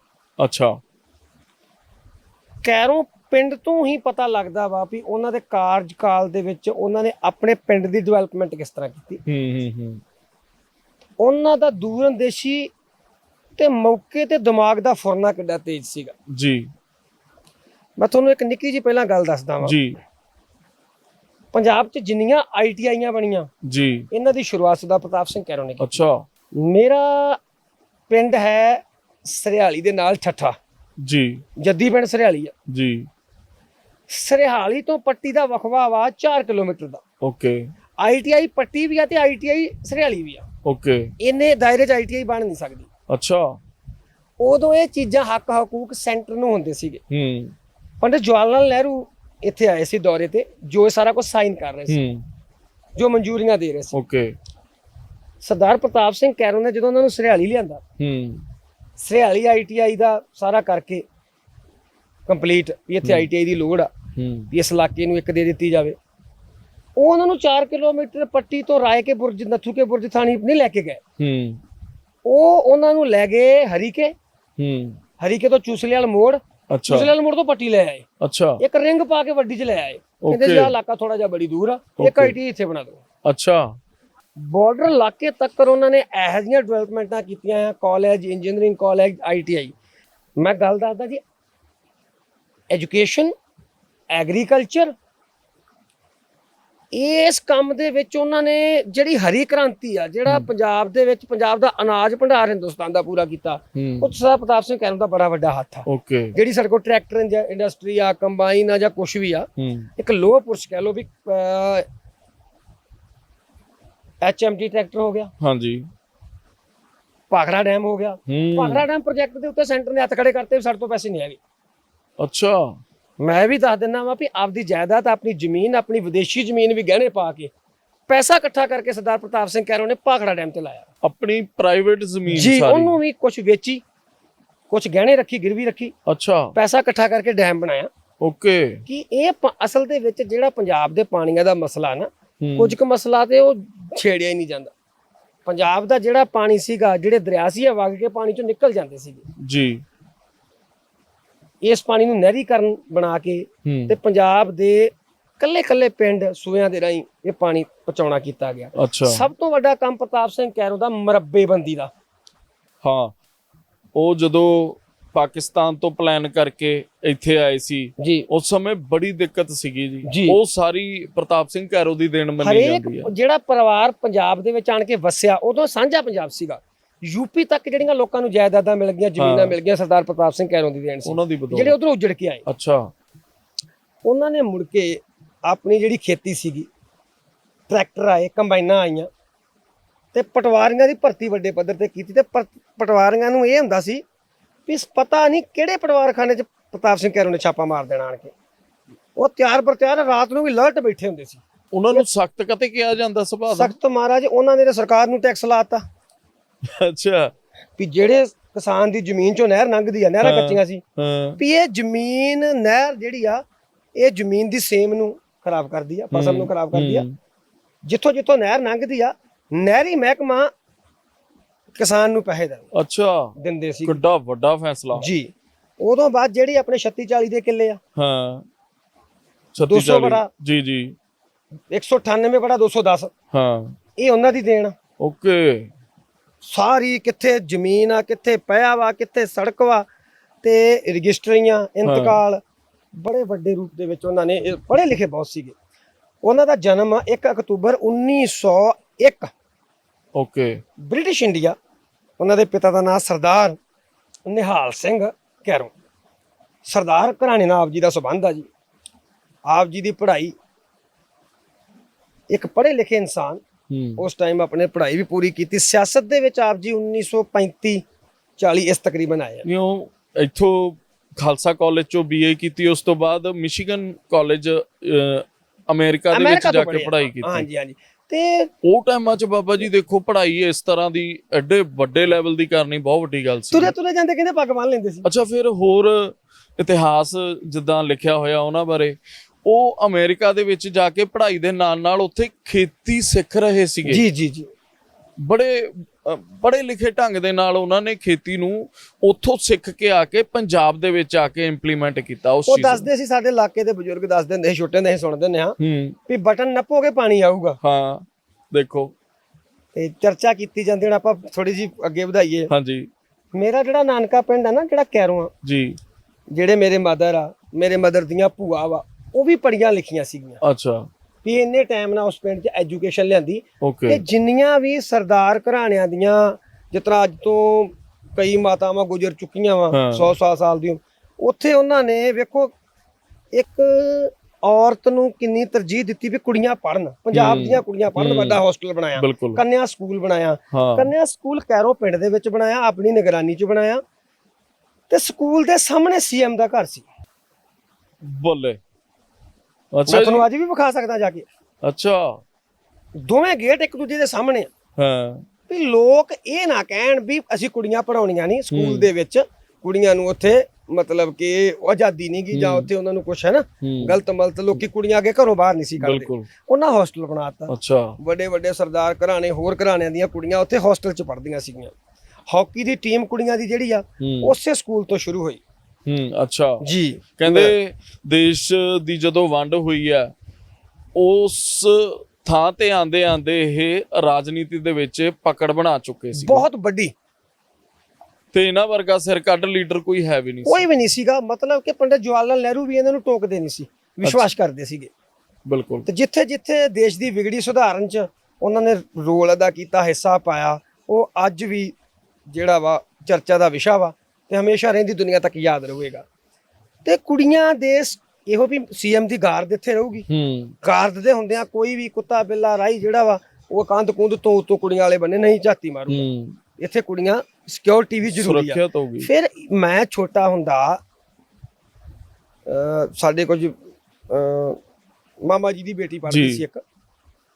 ਅੱਛਾ। ਕੈਰੋਂ ਪਿੰਡ ਤੋਂ ਹੀ ਪਤਾ ਲੱਗਦਾ ਵਾ ਵੀ ਉਹਨਾਂ ਦੇ ਕਾਰਜਕਾਲ ਦੇ ਵਿੱਚ ਉਹਨਾਂ ਨੇ ਆਪਣੇ ਪਿੰਡ ਦੀ ਡਿਵੈਲਪਮੈਂਟ ਕਿਸ ਤਰ੍ਹਾਂ ਕੀਤੀ। ਹੂੰ ਹੂੰ ਹੂੰ। ਉਹਨਾਂ ਦਾ ਦੂਰਅੰਦੇਸ਼ੀ ਤੇ ਮੌਕੇ ਤੇ ਦਿਮਾਗ ਦਾ ਫੁਰਨਾ ਕਿੱਡਾ ਤੇਜ਼ ਸੀਗਾ। ਜੀ। ਮੈਂ ਤੁਹਾਨੂੰ ਇੱਕ ਨਿੱਕੀ ਜੀ ਪਹਿਲਾਂ ਗੱਲ ਦੱਸਦਾ ਵਾਂ। ਜੀ। ਪੰਜਾਬ 'ਚ ਜਿੰਨੀਆਂ ਆਈਟੀਆਈਆਂ ਬਣੀਆਂ ਜੀ। ਇਹਨਾਂ ਦੀ ਸ਼ੁਰੂਆਤ ਸਰਦਾਰ ਪ੍ਰਤਾਪ ਸਿੰਘ ਕੈਰੋਂ ਨੇ ਕੀਤੀ। ਅੱਛਾ। ਮੇਰਾ ਪਿੰਡ ਹੈ ਸਰਿਆਲੀ ਦੇ ਨਾਲ ਠੱਠਾ। ਜੀ। ਜੱਦੀ ਪਿੰਡ ਸਰਿਆਲੀ ਆ। ਜੀ। ਸਰਿਆਲੀ ਤੋਂ ਪੱਟੀ ਦਾ ਵਖਵਾ ਵਾ 4 ਕਿਲੋਮੀਟਰ ਦਾ। ਓਕੇ। ਆਈਟੀਆਈ ਪੱਟੀ ਵੀ ਆ ਤੇ ਆਈਟੀਆਈ ਸਰਿਆਲੀ ਵੀ ਆ। ਓਕੇ ਇੰਨੇ ਦਾਇਰੇ 'ਚ ਆਈਟੀਆਈ ਬਣ ਨਹੀਂ ਸਕਦੀ। ਅੱਛਾ। ਉਦੋਂ ਇਹ ਚੀਜ਼ਾਂ ਹੱਕ ਹਕੂਕ ਸੈਂਟਰ ਨੂੰ ਹੁੰਦੇ ਸੀਗੇ। ਹੂੰ। ਪੰਡਿਤ ਜਵਾਹਰ ਲਾਲ ਨਹਿਰੂ ਇੱਥੇ ਆਏ ਸੀ ਦੌਰੇ ਤੇ ਜੋ ਇਹ ਸਾਰਾ ਕੁਝ ਸਾਈਨ ਕਰ ਰਹੇ ਸੀ। ਹੂੰ। ਜੋ ਮਨਜ਼ੂਰੀਆਂ ਦੇ ਰਹੇ ਸੀ। ਓਕੇ ਸਰਦਾਰ ਪ੍ਰਤਾਪ ਸਿੰਘ ਕੈਰੋਂ ਨੇ ਜਦੋਂ ਉਹਨਾਂ ਨੂੰ ਸਰਿਆਲੀ ਲਿਆਂਦਾ ਹੂੰ। ਸਰਿਆਲੀ ਆਈਟੀਆਈ ਦਾ ਸਾਰਾ ਕਰਕੇ ਕੰਪਲੀਟ ਵੀ ਇੱਥੇ ਆਈਟੀਆਈ ਦੀ ਲੋੜ ਆ ਹੂੰ। ਵੀ ਇਸ ਇਲਾਕੇ ਨੂੰ ਇੱਕ ਦੇ ਦਿੱਤੀ ਜਾਵੇ। ਉਹ ਉਹਨਾਂ ਨੂੰ 4 ਕਿਲੋਮੀਟਰ ਪੱਟੀ ਤੋਂ ਰਾਏ ਕੇ ਬੁਰਜ ਨੱਥੂ ਕੇ ਬੁਰਜ ਥਾਣੀ ਨਹੀਂ ਲੈ ਕੇ ਗਏ। ਹੂੰ। ਉਹ ਉਹਨਾਂ ਨੂੰ ਲੈ ਗਏ ਹਰੀਕੇ। ਹੂੰ। ਹਰੀਕੇ ਤੋਂ ਚੂਸਲੇ ਵਾਲ ਮੋੜ ਅੱਛਾ। ਚੂਸਲੇ ਵਾਲ ਮੋੜ ਤੋਂ ਪੱਟੀ ਲੈ ਆਏ। ਅੱਛਾ। ਇੱਕ ਰਿੰਗ ਪਾ ਕੇ ਵੱਡੀ ਚ ਲੈ ਆਏ। ਕਹਿੰਦੇ ਜੀ Okay. ਆਹ ਇਲਾਕਾ ਥੋੜਾ ਜਿਹਾ ਬੜੀ ਦੂਰ ਆ। ਇੱਕ. ਆਈਟੀ ਇੱਥੇ ਬਣਾ ਦਿਓ। ਅੱਛਾ। ਬਾਰਡਰ ਇਲਾਕੇ ਤੱਕ ਉਹਨਾਂ ਨੇ ਇਹੋ ਜਿਹੀਆਂ ਡਿਵੈਲਪਮੈਂਟਾਂ ਕੀਤੀਆਂ ਆ ਕਾਲਜ ਇੰਜੀਨੀਅਰਿੰਗ ਕਾਲਜ ਆਈਟੀਆਈ ਮੈਂ ਗੱਲ ਦੱਸਦਾ ਜੀ ਐਜੂਕੇਸ਼ਨ ਐਗਰੀਕਲਚਰ ਇਸ ਕੰਮ ਦੇ ਵਿੱਚ ਉਹਨਾਂ ਨੇ ਜਿਹੜੀ ਹਰੀ ਕ੍ਰਾਂਤੀ ਆ ਜਿਹੜਾ ਪੰਜਾਬ ਦੇ ਵਿੱਚ ਪੰਜਾਬ ਦਾ ਅਨਾਜ ਭੰਡਾਰ ਹਿੰਦੁਸਤਾਨ ਦਾ ਪੂਰਾ ਕੀਤਾ ਉਹ ਸਰਦਾਰ ਪ੍ਰਤਾਪ ਸਿੰਘ ਦਾ ਬੜਾ ਵੱਡਾ ਹੱਥ ਆ। ਓਕੇ। ਜਿਹੜੀ ਸਾਡੇ ਕੋਲ ਟਰੈਕਟਰ ਇੰਡਸਟਰੀ ਆ ਕੰਬਾਈਨ ਆ ਜਾਂ ਕੁਝ ਵੀ ਆ ਇੱਕ ਲੋਹ ਪੁਰਸ਼ ਕਹਿ ਲਓ ਵੀ ਐਚਐਮਟੀ ਟਰੈਕਟਰ ਹੋ ਗਿਆ। ਹਾਂਜੀ। ਭਾਖੜਾ ਡੈਮ ਹੋ ਗਿਆ। ਹੂੰ। ਭਾਖੜਾ ਡੈਮ ਪ੍ਰੋਜੈਕਟ ਦੇ ਉੱਤੇ ਸੈਂਟਰ ਨੇ ਹੱਥ ਖੜੇ ਕਰਤੇ ਸਾਡੇ ਤੋਂ ਪੈਸੇ ਨਹੀਂ ਹੈਗੇ। ਅੱਛਾ। ਮੈਂ ਵੀ ਦੱਸ ਦਿੰਦਾ ਵਾਂ ਵੀ ਆਪਦੀ ਜਾਇਦਾਦ ਆਪਣੀ ਜ਼ਮੀਨ ਆਪਣੀ ਵਿਦੇਸ਼ੀ ਜ਼ਮੀਨ ਵੀ ਗਹਿਣੇ ਪਾ ਕੇ ਪੈਸਾ ਇਕੱਠਾ ਕਰਕੇ ਸਰਦਾਰ ਪ੍ਰਤਾਪ ਸਿੰਘ ਕੈਰੋਂ ਨੇ ਭਾਖੜਾ ਡੈਮ ਤੇ ਲਾਇਆ। ਆਪਣੀ ਪ੍ਰਾਈਵੇਟ ਜ਼ਮੀਨ ਜੀ ਉਹਨੂੰ ਵੀ ਕੁਝ ਵੇਚੀ ਕੁਝ ਗਹਿਣੇ ਰੱਖੀ ਗਿਰਵੀ ਰੱਖੀ ਅੱਛਾ। ਪੈਸਾ ਇਕੱਠਾ ਕਰਕੇ ਡੈਮ ਬਣਾਇਆ। ਓਕੇ। ਕਿ ਇਹ ਪ- ਅਸਲ ਦੇ ਵਿੱਚ ਜਿਹੜਾ ਪੰਜਾਬ ਦੇ ਪਾਣੀਆਂ ਦਾ ਮਸਲਾ ਨਾ ਹੂੰ। ਕੁਝ ਕੁ ਮਸਲਾ ਤੇ ਉਹ ਛੇੜਿਆ ਹੀ ਨਹੀਂ ਜਾਂਦਾ। ਪੰਜਾਬ ਦਾ ਜਿਹੜਾ ਪਾਣੀ ਸੀਗਾ ਜਿਹੜੇ ਦਰਿਆ ਸੀ ਇਹ ਵਗ ਕੇ ਪਾਣੀ ਚੋਂ ਨਿਕਲ ਜਾਂਦੇ ਸੀਗੇ। ਜੀ। ਇਸ ਪਾਣੀ ਨੂੰ ਨਹਿਰੀਕਰਨ ਬਣਾ ਕੇ ਤੇ ਪੰਜਾਬ ਦੇ ਕੱਲੇ ਕੱਲੇ ਪਿੰਡ ਸੂਇਆਂ ਦੇ ਰਾਹੀਂ ਇਹ ਪਾਣੀ ਪਹੁੰਚਾਉਣਾ ਕੀਤਾ ਗਿਆ। ਸਭ ਤੋਂ ਵੱਡਾ ਕੰਮ ਪ੍ਰਤਾਪ ਸਿੰਘ ਕੈਰੋਂ ਦਾ ਮਰੱਬੇਬੰਦੀ ਦਾ। ਹਾਂ ਉਹ ਜਦੋਂ ਪਾਕਿਸਤਾਨ ਤੋਂ ਪਲਾਨ ਕਰਕੇ ਇੱਥੇ ਆਏ ਸੀ ਜੀ। ਉਸ ਸਮੇਂ ਬੜੀ ਦਿੱਕਤ ਸੀਗੀ ਜੀ। ਉਹ ਸਾਰੀ ਪ੍ਰਤਾਪ ਸਿੰਘ ਕੈਰੋ ਦੀ ਦੇਣ ਮੰਨੀ ਜਾਂਦੀ ਹੈ ਜਿਹੜਾ ਪਰਿਵਾਰ ਪੰਜਾਬ ਦੇ ਵਿੱਚ ਆਣ ਕੇ ਵਸਿਆ ਉਦੋਂ ਸਾਂਝਾ ਪੰਜਾਬ ਸੀਗਾ। ਯੂਪੀ ਤੱਕ ਜਿਹੜੀਆਂ ਲੋਕਾਂ ਨੂੰ ਜਾਇਦਾਦਾਂ ਮਿਲ ਗਈਆਂ ਜ਼ਮੀਨਾਂ। ਮਿਲ ਗਈਆਂ ਸਰਦਾਰ ਪ੍ਰਤਾਪ ਸਿੰਘ ਕੈਰੋਂ ਦੀ ਦੇਣ ਸੀ। ਉਹਨਾਂ ਦੀ ਜਿਹੜੇ ਉਧਰੋਂ ਉੱਜੜ ਕੇ ਆਏ। ਅੱਛਾ। ਉਹਨਾਂ ਨੇ ਮੁੜ ਕੇ ਆਪਣੀ ਜਿਹੜੀ ਖੇਤੀ ਸੀਗੀ ਟਰੈਕਟਰ ਆਏ ਕੰਬਾਈਨਾਂ ਆਈਆਂ ਤੇ ਪਟਵਾਰੀਆਂ ਦੀ ਭਰਤੀ ਵੱਡੇ ਪੱਧਰ ਤੇ ਕੀਤੀ ਤੇ ਪਟਵਾਰੀਆਂ ਨੂੰ ਇਹ ਹੁੰਦਾ ਸੀ ਵੀ ਪਤਾ ਨਹੀਂ ਕਿਹੜੇ ਪਟਵਾਰਖਾਨੇ 'ਚ ਪ੍ਰਤਾਪ ਸਿੰਘ ਕੈਰੋਂ ਨੇ ਛਾਪਾ ਮਾਰ ਦੇਣਾ ਆਣ ਕੇ। ਉਹ ਤਿਆਰ ਪਰ ਤਿਆਰ ਰਾਤ ਨੂੰ ਵੀ ਅਲਰਟ ਬੈਠੇ ਹੁੰਦੇ ਸੀ। ਉਹਨਾਂ ਨੂੰ ਸਖਤ ਕਤੇ ਕਿਹਾ ਜਾਂਦਾ ਸੁਭਾਅ ਸਖਤ ਮਹਾਰਾਜ ਉਹਨਾਂ ਨੇ ਸਰਕਾਰ ਨੂੰ ਟੈਕਸ ਲਾਤਾ ਅੱਛਾ। ਵੀ ਜਿਹੜੇ ਕਿਸਾਨ ਦੀ ਜ਼ਮੀਨ 'ਚੋਂ ਨਹਿਰ ਲੰਘਦੀ ਆ ਨਹਿਰਾਂ। ਕੱਚੀਆਂ ਸੀ। ਹਾਂ। ਵੀ ਇਹ ਜ਼ਮੀਨ ਨਹਿਰ ਜਿਹੜੀ ਆ ਇਹ ਜ਼ਮੀਨ ਦੀ ਸੇਮ ਨੂੰ ਖਰਾਬ ਕਰਦੀ ਆ ਫਸਲ ਨੂੰ ਖਰਾਬ ਕਰਦੀ ਆ। ਜਿੱਥੋਂ ਜਿੱਥੋਂ ਨਹਿਰ ਲੰਘਦੀ ਆ ਨਹਿਰੀ ਮਹਿਕਮਾ ਕਿਸਾਨ ਨੂੰ ਪੈਸੇ ਦਿੰ- ਅੱਛਾ। ਦਿੰਦੇ ਸੀ। ਕਿੱਡਾ ਵੱਡਾ ਫੈਸਲਾ। ਜੀ। ਉਦੋਂ ਬਾਅਦ ਜਿਹੜੀ ਆਪਣੇ 36 40 ਦੇ ਕਿੱਲੇ ਆ। ਹਾਂ। 200 36 ਬੜਾ। ਜੀ ਜੀ। 198 ਬੜਾ 210 ਹਾਂ। ਇਹ ਉਹਨਾਂ ਦੀ ਦੇਣ। ਓਕੇ। ਸਾਰੀ ਕਿੱਥੇ ਜ਼ਮੀਨ ਆ ਕਿੱਥੇ ਪਿਆ ਵਾ ਕਿੱਥੇ ਸੜਕ ਵਾ ਤੇ ਰਜਿਸਟਰੀਆਂ ਇੰਤਕਾਲ ਬੜੇ ਵੱਡੇ ਰੂਪ ਦੇ ਵਿੱਚ ਉਹਨਾਂ ਨੇ ਪੜ੍ਹੇ ਲਿਖੇ ਬਹੁਤ ਸੀਗੇ। ਉਹਨਾਂ ਦਾ ਜਨਮ 1 ਅਕਤੂਬਰ 1901 ਓਕੇ। ਬ੍ਰਿਟਿਸ਼ ਇੰਡੀਆ ਉਹਨਾਂ ਦੇ ਪਿਤਾ ਦਾ ਨਾਮ ਸਰਦਾਰ ਨਿਹਾਲ ਸਿੰਘ ਕੈਰੋਂ। ਸਰਦਾਰ ਘਰਾਣੇ ਨਾਲ ਆਪ ਜੀ ਦਾ ਸਬੰਧ ਆ ਜੀ। ਆਪ ਜੀ ਦੀ ਪੜ੍ਹਾਈ ਇੱਕ ਪੜ੍ਹੇ ਲਿਖੇ ਇਨਸਾਨ ਉਸ ਟਾਈਮ ਆਪਣੇ ਪੜ੍ਹਾਈ ਵੀ ਪੂਰੀ ਕੀਤੀ। ਸਿਆਸਤ ਦੇ ਵਿੱਚ ਆਪ ਜੀ 1935 40 ਇਸ ਤਕਰੀਬਨ ਆਏ ਆ। ਨਿਓ ਇੱਥੋਂ ਖਾਲਸਾ ਕਾਲਜ ਚੋਂ ਬੀਏ ਕੀਤੀ ਉਸ ਤੋਂ ਬਾਅਦ ਮਿਸ਼ੀਗਨ ਕਾਲਜ ਅਮਰੀਕਾ ਦੇ ਵਿੱਚ ਜਾ ਕੇ। ਪੜ੍ਹਾਈ ਕੀਤੀ। ਹਾਂਜੀ ਹਾਂਜੀ। ਤੇ ਉਹ ਟਾਈਮਾਂ 'ਚ ਬਾਬਾ ਜੀ ਦੇਖੋ ਪੜ੍ਹਾਈ ਇਸ ਤਰ੍ਹਾਂ ਦੀ ਐਡੇ ਵੱਡੇ ਲੈਵਲ ਦੀ ਕਰਨੀ ਬਹੁਤ ਵੱਡੀ ਗੱਲ ਸੀ। ਤੁਰੇ ਤੁਰੇ ਜਾਂਦੇ ਕਹਿੰਦੇ ਪੱਗ ਬੰਨ ਲੈਂਦੇ ਸੀ। ਅੱਛਾ ਫਿਰ ਹੋਰ ਇਤਿਹਾਸ ਜਿੱਦਾਂ ਲਿਖਿਆ ਹੋਇਆ ਉਹਨਾਂ ਬਾਰੇ ਉਹ ਅਮਰੀਕਾ ਦੇ ਵਿੱਚ ਜਾ ਕੇ ਪੜ੍ਹਾਈ ਦੇ ਨਾਲ ਨਾਲ ਉੱਥੇ ਖੇਤੀ ਸਿੱਖ ਰਹੇ ਸੀਗੇ। ਜੀ ਜੀ ਜੀ। ਬੜੇ ਪੜ੍ਹੇ ਲਿਖੇ ਢੰਗ ਦੇ ਨਾਲ ਉਹਨਾਂ ਨੇ ਖੇਤੀ ਨੂੰ ਉੱਥੋਂ ਸਿੱਖ ਕੇ ਆ ਕੇ ਪੰਜਾਬ ਦੇ ਵਿੱਚ ਆ ਕੇ ਇੰਪਲੀਮੈਂਟ ਕੀਤਾ ਉਸ ਉਹ ਚੀਜ਼ ਨੂੰ। ਦੱਸਦੇ ਸੀ ਸਾਡੇ ਇਲਾਕੇ ਦੇ ਬਜ਼ੁਰਗ ਦੱਸਦੇ ਹੁੰਦੇ ਸੀ ਛੋਟੇ ਹੁੰਦੇ ਸੀ ਸੁਣਦੇ ਹਾਂ। ਹੂੰ। ਵੀ ਬਟਨ ਨੱਪੋਗੇ ਪਾਣੀ ਆਊਗਾ। ਹਾਂ ਦੇਖੋ। ਤੇ ਚਰਚਾ ਕੀਤੀ ਜਾਂਦੀ ਹੁਣ ਆਪਾਂ ਥੋੜੀ ਜੀ ਅੱਗੇ ਵਧਾਈਏ। ਹਾਂਜੀ। ਮੇਰਾ ਜਿਹੜਾ ਨਾਨਕਾ ਪਿੰਡ ਆ ਨਾ ਜਿਹੜਾ ਕੈਰੋਂ ਆ ਜੀ। ਜਿਹੜੇ ਮੇਰੇ ਮਦਰ ਆ ਮੇਰੇ ਮਦਰ ਦੀਆਂ ਭੂਆ ਵਾ ਉਹ ਵੀ ਪੜੀਆਂ ਲਿਖੀਆਂ ਸੀਗੀਆਂ। ਅੱਛਾ। ਵੀ ਇੰਨੇ ਟਾਈਮ ਨਾਲ ਉਸ ਪਿੰਡ 'ਚ ਐਜੂਕੇਸ਼ਨ ਲਿਆਂਦੀ। ਤੇ ਜਿੰਨੀਆਂ ਵੀ ਸਰਦਾਰ ਘਰਾਣਿਆਂ ਦੀਆਂ ਤਰ੍ਹਾਂ ਅੱਜ ਤੋਂ ਕਈ ਮਾਤਾਵਾਂ ਗੁਜ਼ਰ ਚੁੱਕੀਆਂ ਵਾ ਹਾਂ। 100 100 ਸਾਲ ਦੀਆਂ ਉੱਥੇ ਉਹਨਾਂ ਨੇ ਵੇਖੋ ਇੱਕ ਔਰਤ ਨੂੰ ਕਿੰਨੀ ਤਰਜੀਹ ਦਿੱਤੀ ਵੀ ਕੁੜੀਆਂ ਪੜਨ ਪੰਜਾਬ। ਦੀਆਂ ਕੁੜੀਆਂ ਪੜਨ। ਵੱਡਾ ਹੋਸਟਲ ਬਣਾਇਆ ਕੰਨਿਆ ਸਕੂਲ ਬਣਾਇਆ ਕੰਨਿਆ ਸਕੂਲ ਕੈਰੋ ਪਿੰਡ ਦੇ ਵਿੱਚ ਬਣਾਇਆ ਆਪਣੀ ਨਿਗਰਾਨੀ 'ਚ ਬਣਾਇਆ ਤੇ ਸਕੂਲ ਦੇ ਸਾਹਮਣੇ ਸੀਐਮ ਦਾ ਘਰ ਸੀ। ਬੱਲੇ। ਮੈਂ ਅੱਛਾ ਜੀ। ਤੁਹਾਨੂੰ ਅੱਜ ਵੀ ਵਿਖਾ ਸਕਦਾ ਜਾ ਕੇ। ਅੱਛਾ। ਦੋਵੇਂ ਗੇਟ ਇੱਕ ਦੂਜੇ ਦੇ ਸਾਹਮਣੇ ਆ। ਹਾਂ। ਵੀ ਲੋਕ ਇਹ ਨਾ ਕਹਿਣ ਵੀ ਅਸੀਂ ਕੁੜੀਆਂ ਪੜਾਉਣੀਆਂ ਨਹੀਂ ਸਕੂਲ। ਦੇ ਵਿੱਚ। ਕੁੜੀਆਂ ਨੂੰ ਉੱਥੇ ਮਤਲਬ ਕਿ ਆਜ਼ਾਦੀ ਨਹੀਂ ਗੀ ਜਾਂ। ਉੱਥੇ ਉਹਨਾਂ ਨੂੰ ਕੁਛ ਹੈ ਨਾ ਹੂੰ। ਗਲਤ ਮਲਤ ਲੋਕੀ ਕੁੜੀਆਂ ਅੱਗੇ ਘਰੋਂ ਬਾਹਰ ਨਹੀਂ ਸੀ ਕੱਢਦੇ। ਬਿਲਕੁਲ। ਉਹਨਾਂ ਹੋਸਟਲ ਬਣਾਤਾ। ਅੱਛਾ। ਵੱਡੇ ਵੱਡੇ ਸਰਦਾਰ ਘਰਾਣੇ ਹੋਰ ਘਰਾਣਿਆਂ ਦੀਆਂ ਕੁੜੀਆਂ ਉੱਥੇ ਹੋਸਟਲ 'ਚ ਪੜ੍ਹਦੀਆਂ ਸੀਗੀਆਂ। ਹਾਕੀ ਦੀ ਟੀਮ ਕੁੜੀਆਂ ਦੀ ਜਿਹੜੀ ਆ ਹੂੰ। ਉਸੇ ਸਕੂਲ ਤੋਂ ਸ਼ੁਰੂ ਹੋਈ। ਹੂੰ ਅੱਛਾ। ਜੀ। ਕਹਿੰਦੇ ਦੇਸ਼ ਦੀ ਜਦੋਂ ਵੰਡ ਹੋਈ ਹੈ ਉਸ ਥਾਂ ਤੇ ਆਂਦੇ ਆਂਦੇ ਇਹ ਰਾਜਨੀਤੀ ਦੇ ਵਿੱਚ ਪਕੜ ਬਣਾ ਚੁੱਕੇ ਸੀ। ਬਹੁਤ ਵੱਡੀ। ਤੇ ਇਹਨਾਂ ਵਰਗਾ ਸਿਰ ਕੱਢ ਲੀਡਰ ਕੋਈ ਹੈ ਵੀ ਨਹੀਂ ਕੋਈ ਵੀ ਨਹੀਂ ਸੀਗਾ। ਮਤਲਬ ਕਿ ਪੰਡਿਤ ਜਵਾਹਰ ਲਾਲ ਨਹਿਰੂ ਵੀ ਇਹਨਾਂ ਨੂੰ ਟੋਕਦੇ ਨਹੀਂ ਸੀ। ਵਿਸ਼ਵਾਸ ਕਰਦੇ ਸੀਗੇ। ਬਿਲਕੁਲ। ਤੇ ਜਿੱਥੇ ਜਿੱਥੇ ਦੇਸ਼ ਦੀ ਵਿਗੜੀ ਸੁਧਾਰਨ ਚ ਉਹਨਾਂ ਨੇ ਰੋਲ ਅਦਾ ਕੀਤਾ ਹਿੱਸਾ ਪਾਇਆ ਉਹ ਅੱਜ ਵੀ ਜਿਹੜਾ ਵਾ ਚਰਚਾ ਦਾ ਵਿਸ਼ਾ ਵਾ। ਤੇ ਹਮੇਸ਼ਾ ਰਹਿੰਦੀ ਦੁਨੀਆ ਤੱਕ ਯਾਦ ਰਹੇਗਾ। ਤੇ ਕੁੜੀਆਂ ਦੇ ਇਹੋ ਵੀ ਸੀਐਮ ਦੀ ਗਾਰਡ ਇੱਥੇ ਰਹੂਗੀ। ਹੂੰ। ਗਾਰਡ ਦੇ ਹੁੰਦਿਆਂ ਕੋਈ ਵੀ ਕੁੱਤਾ ਬਿੱਲਾ ਰਾਈ ਜਿਹੜਾ ਵਾ ਉਹ ਕੰਧ ਕੁੰਧ ਤੋਂ ਉਤੋਂ ਕੁੜੀਆਂ ਵਾਲੇ ਬੰਨੇ ਨਹੀਂ ਝਾਤੀ ਮਾਰੂ ਹੂੰ। ਇੱਥੇ ਕੁੜੀਆਂ ਸਿਕਿਉਰਿਟੀ ਵੀ ਜ਼ਰੂਰੀ ਆ। ਫਿਰ ਮੈਂ ਛੋਟਾ ਹੁੰਦਾ ਸਾਡੇ ਕੁਝ ਮਾਮਾ ਜੀ ਦੀ ਬੇਟੀ ਪੜ੍ਹਦੀ। ਸੀ ਇੱਕ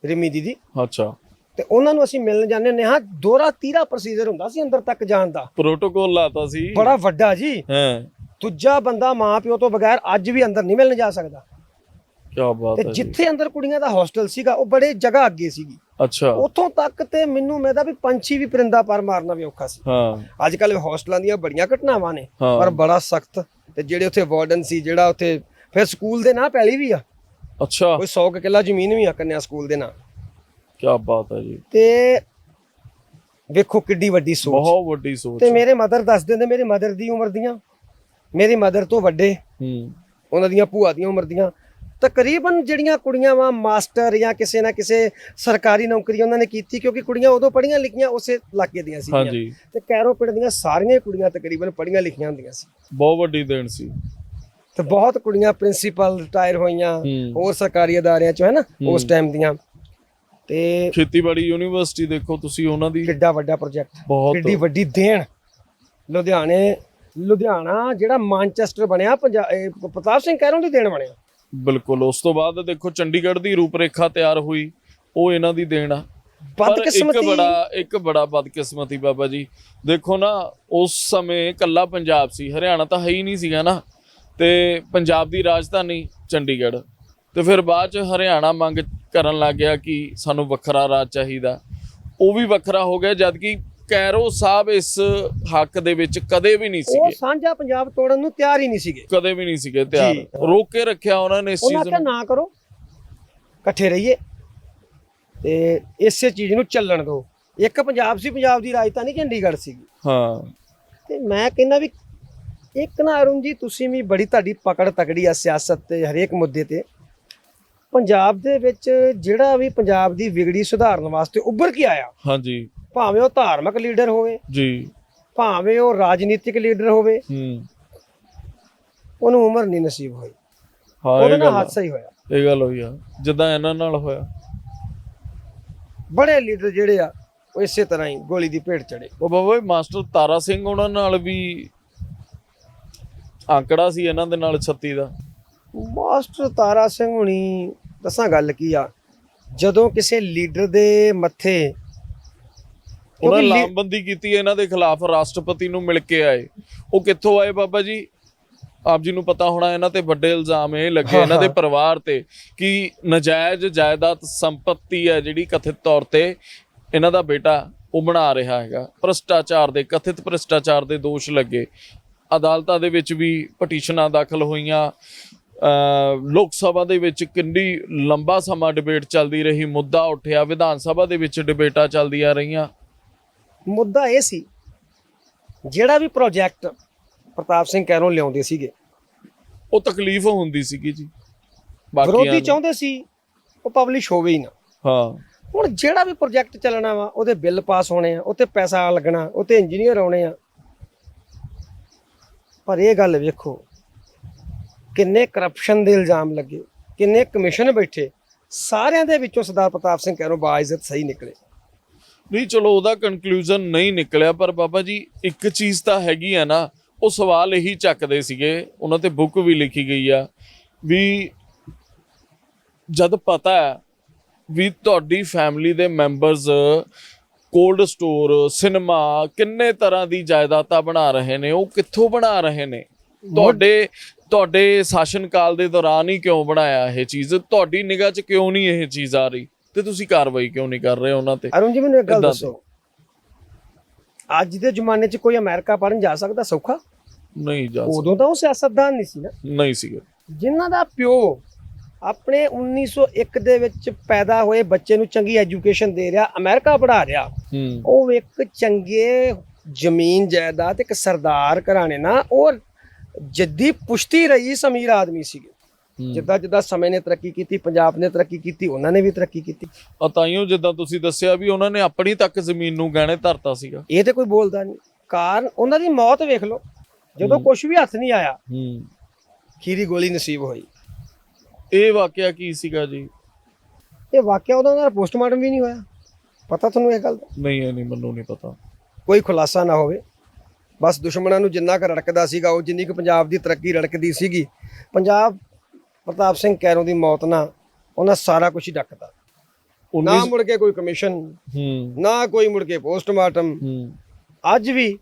ਰਿਮੀ ਦੀਦੀ। ਅੱਛਾ। ਤੇ ਉਹਨਾਂ ਨੂੰ ਅਸੀਂ ਮਿਲਣ ਜਾਂਦੇ ਹੁੰਦੇ ਹਾਂ। ਦੋਰਾ ਤੀਰਾ ਪ੍ਰੋਸੀਜਰ ਹੁੰਦਾ ਸੀ ਅੰਦਰ ਤੱਕ ਜਾਣ ਦਾ। ਪ੍ਰੋਟੋਕਾਲ ਲਾਤਾ ਸੀ। ਬੜਾ ਵੱਡਾ ਜੀ। ਹਾਂ। ਦੂਜਾ ਬੰਦਾ ਮਾਂ ਪਿਓ ਤੋਂ ਬਗੈਰ ਅੱਜ ਵੀ ਅੰਦਰ ਨਹੀਂ ਮਿਲਣ ਜਾ ਸਕਦਾ। ਕੀ ਬਾਤ ਹੈ ਜਿੱਥੇ ਅੰਦਰ ਕੁੜੀਆਂ ਦਾ ਹੋਸਟਲ ਸੀਗਾ ਉਹ ਬੜੇ ਜਗ੍ਹਾ ਅੱਗੇ ਸੀਗੀ। ਅੱਛਾ। ਉੱਥੋਂ ਤੱਕ ਤੇ ਮੈਨੂੰ ਮੈਦਾ ਵੀ ਪੰਛੀ ਵੀ ਪਰਿੰਦਾ ਪਰ ਮਾਰਨਾ ਵੀ ਔਖਾ ਸੀ। ਹਾਂ। ਅੱਜ ਕੱਲ ਹੋਸਟਲਾਂ ਦੀਆਂ ਬੜੀਆਂ ਘਟਨਾਵਾਂ ਨੇ। ਪਰ ਬੜਾ ਸਖਤ। ਤੇ ਜਿਹੜੇ ਉੱਥੇ ਵਾਰਡਨ ਸੀ ਜਿਹੜਾ ਉੱਥੇ ਫਿਰ ਸਕੂਲ ਦੇ ਨਾਂ ਪਹਿਲੀ ਵੀ ਆ। ਅੱਛਾ। ਕੋਈ 100 ਕੁ ਕਿੱਲਾ ਜ਼ਮੀਨ ਵੀ ਆ ਕੰਨਿਆ ਸਕੂਲ ਦੇ ਨਾਂ। ਕੀ ਬਾਤ ਹੈ ਜੀ। ਤੇ ਵੇਖੋ ਕਿੱਡੀ ਵੱਡੀ ਸੋਚ। ਬਹੁਤ ਵੱਡੀ ਸੋਚ ਤੇ ਮੇਰੇ ਮਦਰ ਦੱਸਦੇ ਨੇ ਮੇਰੇ ਮਦਰ ਦੀ ਉਮਰ ਦੀਆਂ ਮੇਰੀ ਮਦਰ ਤੋਂ ਵੱਡੇ ਹੂੰ। ਉਹਨਾਂ ਦੀਆਂ ਭੂਆ ਦੀਆਂ ਉਮਰ ਦੀਆਂ। ਤਕਰੀਬਨ ਜਿਹੜੀਆਂ ਕੁੜੀਆਂ ਵਾ ਮਾਸਟਰ ਜਾਂ ਕਿਸੇ ਨਾ ਕਿਸੇ ਸਰਕਾਰੀ ਨੌਕਰੀ ਉਹਨਾਂ ਨੇ ਕੀਤੀ ਕਿਉਂਕਿ ਕੁੜੀਆਂ ਉਦੋਂ ਪੜ੍ਹੀਆਂ ਲਿਖੀਆਂ ਉਸੇ ਇਲਾਕੇ ਦੀਆਂ ਸੀ ਹਾਂਜੀ। ਤੇ ਕੈਰੋ ਪਿੰਡ ਦੀਆਂ ਸਾਰੀਆਂ ਹੀ ਕੁੜੀਆਂ ਤਕਰੀਬਨ ਪੜ੍ਹੀਆਂ ਲਿਖੀਆਂ ਹੁੰਦੀਆਂ ਸੀ। ਬਹੁਤ ਵੱਡੀ ਦੇਣ ਸੀ। ਤੇ ਬਹੁਤ ਕੁੜੀਆਂ ਪ੍ਰਿੰਸੀਪਲ ਰਿਟਾਇਰ ਹੋਈਆਂ ਹੂੰ। ਹੋਰ ਸਰਕਾਰੀ ਅਦਾਰਿਆਂ ਚ ਹੈ ਨਾ ਉਸ ਟਾਈਮ ਦੀਆਂ। ਤੇ ਖੇਤੀਬਾੜੀ ਯੂਨੀਵਰਸਿਟੀ ਦੇਖੋ ਤੁਸੀਂ ਉਹਨਾਂ ਦੀ ਕਿੱਡਾ ਵੱਡਾ ਪ੍ਰੋਜੈਕਟ ਬਹੁਤ ਕਿੱਡੀ ਵੱਡੀ ਦੇਣ। ਲੁਧਿਆਣੇ ਲੁਧਿਆਣਾ ਜਿਹੜਾ ਮਾਂਚੈਸਟਰ ਬਣਿਆ ਪ੍ਰਤਾਪ ਸਿੰਘ ਕਹਿਰੋਂ ਦੀ ਦੇਣ ਬਣਿਆ। ਬਿਲਕੁਲ ਉਸ ਤੋਂ ਬਾਅਦ ਦੇਖੋ ਚੰਡੀਗੜ੍ਹ ਦੀ ਰੂਪਰੇਖਾ ਤਿਆਰ ਹੋਈ ਉਹ ਇਹਨਾਂ ਦੀ ਦੇਣ ਆ। ਪਰ ਇੱਕ ਬਦਕਿਸਮਤੀ ਬੜਾ ਇੱਕ ਬੜਾ ਬਦਕਿਸਮਤੀ ਬਾਬਾ ਜੀ। ਦੇਖੋ ਨਾ ਉਸ ਸਮੇਂ ਕੱਲਾ ਪੰਜਾਬ ਸੀ ਹਰਿਆਣਾ ਤਾਂ ਹੈ ਹੀ ਨਹੀਂ ਸੀਗਾ ਨਾ। ਤੇ ਪੰਜਾਬ ਦੀ ਰਾਜਧਾਨੀ ਚੰਡੀਗੜ੍ਹ। ਤੇ ਫਿਰ ਬਾਅਦ ਚ ਹਰਿਆਣਾ ਮੰਗ ਕਰਨ ਲੱਗ ਗਿਆ ਕਿ ਸਾਨੂੰ ਵੱਖਰਾ ਰਾਜ ਚਾਹੀਦਾ। ਉਹ ਵੀ ਵੱਖਰਾ ਹੋ ਗਿਆ ਜਦ ਕਿ ਕੈਰੋ ਸਾਹਿਬ ਇਸ ਹੱਕ ਦੇ ਵਿੱਚ ਕਦੇ ਵੀ ਨਹੀਂ ਉਹ ਸੀਗੇ। ਸਾਂਝਾ ਪੰਜਾਬ ਤੋੜਨ ਨੂੰ ਤਿਆਰ ਹੀ ਨਹੀਂ ਸੀਗੇ। ਕਦੇ ਵੀ ਨਹੀਂ ਸੀਗੇ ਤਿਆਰ। ਰੋਕ ਕੇ ਰੱਖਿਆ ਉਹਨਾਂ ਨੇ ਇਸ ਚੀਜ਼ ਨੂੰ। ਨਾ ਕਰੋ ਇਕੱਠੇ ਰਹੀਏ ਤੇ ਇਸੇ ਚੀਜ਼ ਨੂੰ ਚੱਲਣ ਦਿਓ। ਇੱਕ ਪੰਜਾਬ ਸੀ ਪੰਜਾਬ ਦੀ ਰਾਜਧਾਨੀ ਚੰਡੀਗੜ੍ਹ ਸੀਗੀ ਹਾਂ। ਤੇ ਮੈਂ ਕਹਿੰਦਾ ਵੀ ਇੱਕ ਨਾ ਅਰੁਣ ਜੀ ਤੁਸੀਂ ਵੀ ਬੜੀ ਤੁਹਾਡੀ ਪਕੜ ਤਕੜੀ ਆ ਸਿਆਸਤ ਤੇ ਹਰੇਕ ਮੁੱਦੇ ਤੇ। ਪੰਜਾਬ ਦੇ ਵਿੱਚ ਜਿਹੜਾ ਵੀ ਪੰਜਾਬ ਦੀ ਵਿਗੜੀ ਸੁਧਾਰਨ ਵਾਸਤੇ ਉੱਭਰ ਕੇ ਆਇਆ ਹਾਂਜੀ। ਭਾਵੇਂ ਉਹ ਧਾਰਮਿਕ ਲੀਡਰ ਹੋਵੇ ਜੀ। ਭਾਵੇਂ ਉਹ ਰਾਜਨੀਤਿਕ ਲੀਡਰ ਹੋਵੇ ਹੂੰ। ਉਹਨੂੰ ਉਮਰ ਨਹੀਂ ਨਸੀਬ ਹੋਈ। ਹਾਂ ਉਹਦੇ ਇਹ ਨਾਲ ਗੱਲ ਹਾਦਸਾ ਹੀ ਹੋਇਆ। ਇਹ ਗੱਲ ਹੋਈ ਆ। ਜਿੱਦਾਂ ਇਹਨਾਂ ਨਾਲ ਹੋਇਆ। ਬੜੇ ਲੀਡਰ ਜਿਹੜੇ ਆ ਉਹ ਇਸੇ ਤਰ੍ਹਾਂ ਹੀ ਗੋਲੀ ਦੀ ਭੇਟ ਚੜੇ। ਉਹ ਬਾਬਾ ਜੀ ਮਾਸਟਰ ਤਾਰਾ ਸਿੰਘ ਉਹਨਾਂ ਨਾਲ ਵੀ ਆਂਕੜਾ ਸੀ ਇਹਨਾਂ ਦੇ ਨਾਲ 36 ਦਾ। ਮਾਸਟਰ ਤਾਰਾ ਸਿੰਘ ਹੁਣੀ ਦੱਸਾਂ ਗੱਲ ਕੀ ਆ? ਜਦੋਂ ਕਿਸੇ ਲੀਡਰ ਦੇ ਮੱਥੇ ਉਹਨਾਂ ਕਿਉਂਕਿ ਲੀ- ਲਾਮਬੰਦੀ ਕੀਤੀ ਇਹਨਾਂ ਦੇ ਖਿਲਾਫ ਰਾਸ਼ਟਰਪਤੀ ਨੂੰ ਮਿਲ ਕੇ ਆਏ। ਉਹ ਕਿੱਥੋਂ ਆਏ ਬਾਬਾ ਜੀ? ਆਪ ਜੀ ਨੂੰ ਪਤਾ ਹੋਣਾ ਇਹਨਾਂ ਤੇ ਵੱਡੇ ਇਲਜ਼ਾਮ ਇਹ ਲੱਗੇ ਹਾਂ, ਇਹਨਾਂ ਦੇ ਹਾਂ। ਪਰਿਵਾਰ ਤੇ ਕਿ ਨਜਾਇਜ਼ ਜਾਇਦਾਦ ਸੰਪਤੀ ਹੈ ਜਿਹੜੀ ਕਥਿਤ ਤੌਰ ਤੇ ਇਹਨਾਂ ਦਾ ਬੇਟਾ ਉਹ ਬਣਾ ਰਿਹਾ ਹੈਗਾ। ਭ੍ਰਸ਼ਟਾਚਾਰ ਦੇ ਕਥਿਤ ਭ੍ਰਸ਼ਟਾਚਾਰ ਦੇ ਦੋਸ਼ ਲੱਗੇ। ਅਦਾਲਤਾਂ ਦੇ ਵਿੱਚ ਵੀ ਪਟੀਸ਼ਨਾਂ ਦਾਖਲ ਹੋਈਆਂ। ਲੋਕ ਸਭਾ ਦੇ ਵਿੱਚ ਕਿੰਨੀ ਲੰਬਾ ਸਮਾਂ ਡਿਬੇਟ ਚੱਲਦੀ ਰਹੀ ਮੁੱਦਾ ਉੱਠਿਆ ਵਿਧਾਨ ਸਭਾ ਦੇ ਵਿੱਚ ਡਿਬੇਟਾਂ ਚੱਲਦੀਆਂ ਰਹੀਆਂ। ਮੁੱਦਾ ਇਹ ਸੀ ਜਿਹੜਾ ਵੀ ਪ੍ਰੋਜੈਕਟ ਪ੍ਰਤਾਪ ਸਿੰਘ ਕੈਰੋਂ ਲਿਆਉਂਦੇ ਸੀਗੇ। ਉਹ ਤਕਲੀਫ ਹੁੰਦੀ ਸੀਗੀ ਜੀ ਵਿਰੋਧੀ ਨੂੰ। ਚਾਹੁੰਦੇ ਸੀ ਉਹ ਪਬਲਿਸ਼ ਹੋਵੇ ਹੀ ਨਾ। ਹਾਂ। ਹੁਣ ਜਿਹੜਾ ਵੀ ਪ੍ਰੋਜੈਕਟ ਚੱਲਣਾ ਵਾ ਉਹਦੇ ਬਿੱਲ ਪਾਸ ਹੋਣੇ ਆ ਉੱਤੇ ਪੈਸਾ ਲੱਗਣਾ ਉੱਤੇ ਇੰਜੀਨੀਅਰ ਆਉਣੇ ਆ। ਪਰ ਇਹ ਗੱਲ ਵੇਖੋ ਕਿੰਨੇ ਕਰਪਸ਼ਨ ਦੇ ਇਲਜ਼ਾਮ ਲੱਗੇ ਕਿੰਨੇ ਕਮਿਸ਼ਨ ਬੈਠੇ ਸਾਰਿਆਂ ਦੇ ਵਿੱਚੋਂ ਸਰਦਾਰ ਪ੍ਰਤਾਪ ਸਿੰਘ ਕੈਰੋਂ ਬਾਇਜ਼ਤ ਸਹੀ ਨਿਕਲੇ। ਨਹੀਂ ਚਲੋ ਉਹਦਾ ਕਨਕਲੂਜਨ ਨਹੀਂ ਨਿਕਲਿਆ ਪਰ ਬਾਬਾ ਜੀ ਇੱਕ ਚੀਜ਼ ਤਾਂ ਹੈਗੀ ਆ ਨਾ ਉਹ ਸਵਾਲ ਇਹੀ ਚੱਕਦੇ ਸੀਗੇ ਉਹਨਾਂ ਤੇ ਬੁੱਕ ਵੀ ਲਿਖੀ ਗਈ ਆ ਵੀ ਜਦ ਪਤਾ ਹੈ ਵੀ ਤੁਹਾਡੀ ਫੈਮਿਲੀ ਦੇ ਮੈਂਬਰਸ ਕੋਲਡ ਸਟੋਰ ਸਿਨੇਮਾ ਕਿੰਨੇ ਤਰ੍ਹਾਂ ਦੀ ਜਾਇਦਾਦਾਂ ਬਣਾ ਰਹੇ ਨੇ ਉਹ ਕਿੱਥੋਂ ਬਣਾ ਰਹੇ ਨੇ? ਤੁਹਾਡੇ ਤੁਹਾਡੇ ਸ਼ਾਸਨ ਕਾਲ ਦੇ ਦੌਰਾਨ ਹੀ ਕਿਉਂ ਬਣਾਇਆ ਇਹ ਚੀਜ਼? ਤੁਹਾਡੀ ਨਿਗਾਹ 'ਚ ਕਿਉਂ ਨਹੀਂ ਇਹ ਚੀਜ਼ ਆ ਰਹੀ? ਤੇ ਤੁਸੀਂ ਕਾਰਵਾਈ ਕਿਉਂ ਨਹੀਂ ਕਰ ਰਹੇ ਉਹਨਾਂ ਤੇ? ਅਰੁਣ ਜੀ ਮੈਨੂੰ ਇੱਕ ਗੱਲ ਏਦਾਂ ਦੱਸੋ। ਅੱਜ ਦੇ ਜ਼ਮਾਨੇ 'ਚ ਕੋਈ ਅਮਰੀਕਾ ਪੜਨ ਜਾ ਸਕਦਾ ਸੌਖਾ? ਨਹੀਂ ਜਾ ਉਦੋਂ ਤਾਂ ਉਹ ਸਿਆਸਤਦਾਨ ਨਹੀਂ ਸੀ ਨਾ। ਸਕਦਾ ਨਹੀਂ ਸੀਗਾ ਜਿਨ੍ਹਾਂ ਦਾ ਪਿਓ ਆਪਣੇ 1901 ਦੇ ਵਿੱਚ ਪੈਦਾ ਹੋਏ ਬੱਚੇ ਨੂੰ ਚੰਗੀ ਐਜੂਕੇਸ਼ਨ ਦੇ ਰਿਹਾ ਅਮਰੀਕਾ ਪੜ੍ਹਾ ਰਿਹਾ ਹੂੰ। ਉਹ ਇੱਕ ਚੰਗੇ ਜ਼ਮੀਨ ਜਾਇਦਾਦ ਇੱਕ ਸਰਦਾਰ ਘਰਾਣੇ ਨਾਲ ਉਹ ਜੱਦੀ ਪੁਸ਼ਤੀ ਰਹੀ ਸਮੀਰ ਆਦਮੀ ਸੀਗੇ। ਜਿੱਦਾਂ ਜਿੱਦਾਂ ਸਮੇਂ ਨੇ ਤਰੱਕੀ ਕੀਤੀ ਪੰਜਾਬ ਨੇ ਤਰੱਕੀ ਕੀਤੀ ਉਹਨਾਂ ਨੇ ਵੀ ਤਰੱਕੀ ਕੀਤੀ। ਆ ਤਾਈਓ ਜਿੱਦਾਂ ਤੁਸੀਂ ਦੱਸਿਆ ਵੀ ਉਹਨਾਂ ਨੇ ਆਪਣੀ ਤੱਕ ਜ਼ਮੀਨ ਨੂੰ ਗਹਿਣੇ ਧਰਤਾ ਸੀਗਾ। ਇਹ ਤੇ ਕੋਈ ਬੋਲਦਾ ਨਹੀਂ। ਕਾਰਨ ਉਹਨਾਂ ਦੀ ਮੌਤ ਵੇਖ ਲਓ। ਜਦੋਂ ਕੁਝ ਵੀ ਹੱਥ ਨਹੀਂ ਆਇਆ ਹੂੰ। ਖੀਰੀ ਗੋਲੀ ਨਸੀਬ ਹੋਈ। ਇਹ ਵਾਕਿਆ ਕੀ ਸੀਗਾ ਜੀ? ਇਹ ਵਾਕਿਆ ਉਹਦਾ ਦਾ ਪੋਸਟਮਾਰਟਮ ਵੀ ਨਹੀਂ ਹੋਇਆ। ਪਤਾ ਤੁਹਾਨੂੰ ਇਹ ਗੱਲ ਨਹੀਂ ਇਹ ਨਹੀਂ ਮੈਨੂੰ ਨਹੀਂ ਪਤਾ। ਕੋਈ ਖੁਲਾਸਾ ਨਾ ਹੋਵੇ। ਬਸ ਦੁਸ਼ਮਣਾਂ ਨੂੰ ਜਿੰਨਾ ਕੁ ਰੜਕਦਾ ਸੀਗਾ ਉਹ ਜਿੰਨੀ ਕੁ ਪੰਜਾਬ ਦੀ ਤਰੱਕੀ ਰੜਕਦੀ ਸੀਗੀ। ਪੰਜਾਬ ਪ੍ਰਤਾਪ ਸਿੰਘ ਕੈਰੋਂ ਦੀ ਮੌਤ ਨਾਲ ਉਹਨਾਂ ਸਾਰਾ ਕੁਝ ਹੀ ਡੱਕਦਾ। ਨਾ 19 ਮੁੜ ਕੇ ਕੋਈ ਕਮਿਸ਼ਨ ਨਾ ਕੋਈ ਮੁੜ ਕੇ ਪੋਸਟਮਾਰਟਮ। ਅੱਜ ਵੀ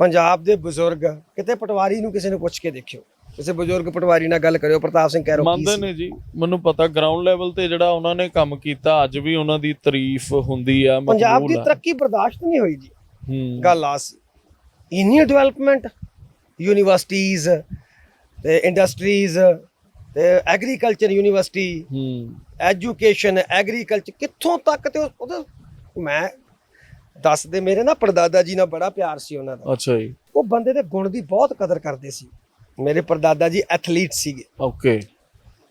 ਪੰਜਾਬ ਦੇ ਬਜ਼ੁਰਗ ਕਿਤੇ ਪਟਵਾਰੀ ਨੂੰ ਕਿਸੇ ਨੂੰ ਪੁੱਛ ਕੇ ਦੇਖਿਓ। ਕਿਸੇ ਬਜ਼ੁਰਗ ਪਟਵਾਰੀ ਨਾਲ ਗੱਲ ਕਰਿਓ ਪ੍ਰਤਾਪ ਸਿੰਘ ਕੈਰੋਂ ਮੰਨਦੇ ਨੇ ਜੀ। ਮੈਨੂੰ ਪਤਾ ਗਰਾਊਂਡ ਲੈਵਲ ਤੇ ਜਿਹੜਾ ਉਹਨਾਂ ਨੇ ਕੰਮ ਕੀਤਾ ਅੱਜ ਵੀ ਉਹਨਾਂ ਦੀ ਤਾਰੀਫ ਹੁੰਦੀ ਆ ਪੰਜਾਬ ਦੀ। ਤਰੱਕੀ ਬਰਦਾਸ਼ਤ ਨਹੀਂ ਹੋਈ ਜੀ। ਹੂੰ। ਗੱਲ ਆ ਸੀ ਇੰਨੀ ਡਿਵੈਲਪਮੈਂਟ ਯੂਨੀਵਰਸਿਟੀਜ਼ ਤੇ ਇੰਡਸਟਰੀਜ਼ ਤੇ ਐਗਰੀਕਲਚਰ ਯੂਨੀਵਰਸਿਟੀ ਹੂੰ। ਐਜੂਕੇਸ਼ਨ ਐਗਰੀਕਲਚਰ ਕਿੱਥੋਂ ਤੱਕ ਤੇ ਉਹ- ਉਹਦਾ ਮੈਂ ਦੱਸਦੇ ਮੇਰੇ ਨਾ ਪਰਦਾਦਾ ਜੀ ਨਾਲ ਬੜਾ ਪਿਆਰ ਸੀ ਉਹਨਾਂ ਦਾ। ਅੱਛਾ ਜੀ। ਉਹ ਬੰਦੇ ਦੇ ਗੁਣ ਦੀ ਬਹੁਤ ਕਦਰ ਕਰਦੇ ਸੀ। ਮੇਰੇ ਪਰਦਾਦਾ ਜੀ ਐਥਲੀਟ ਸੀਗੇ। ਓਕੇ।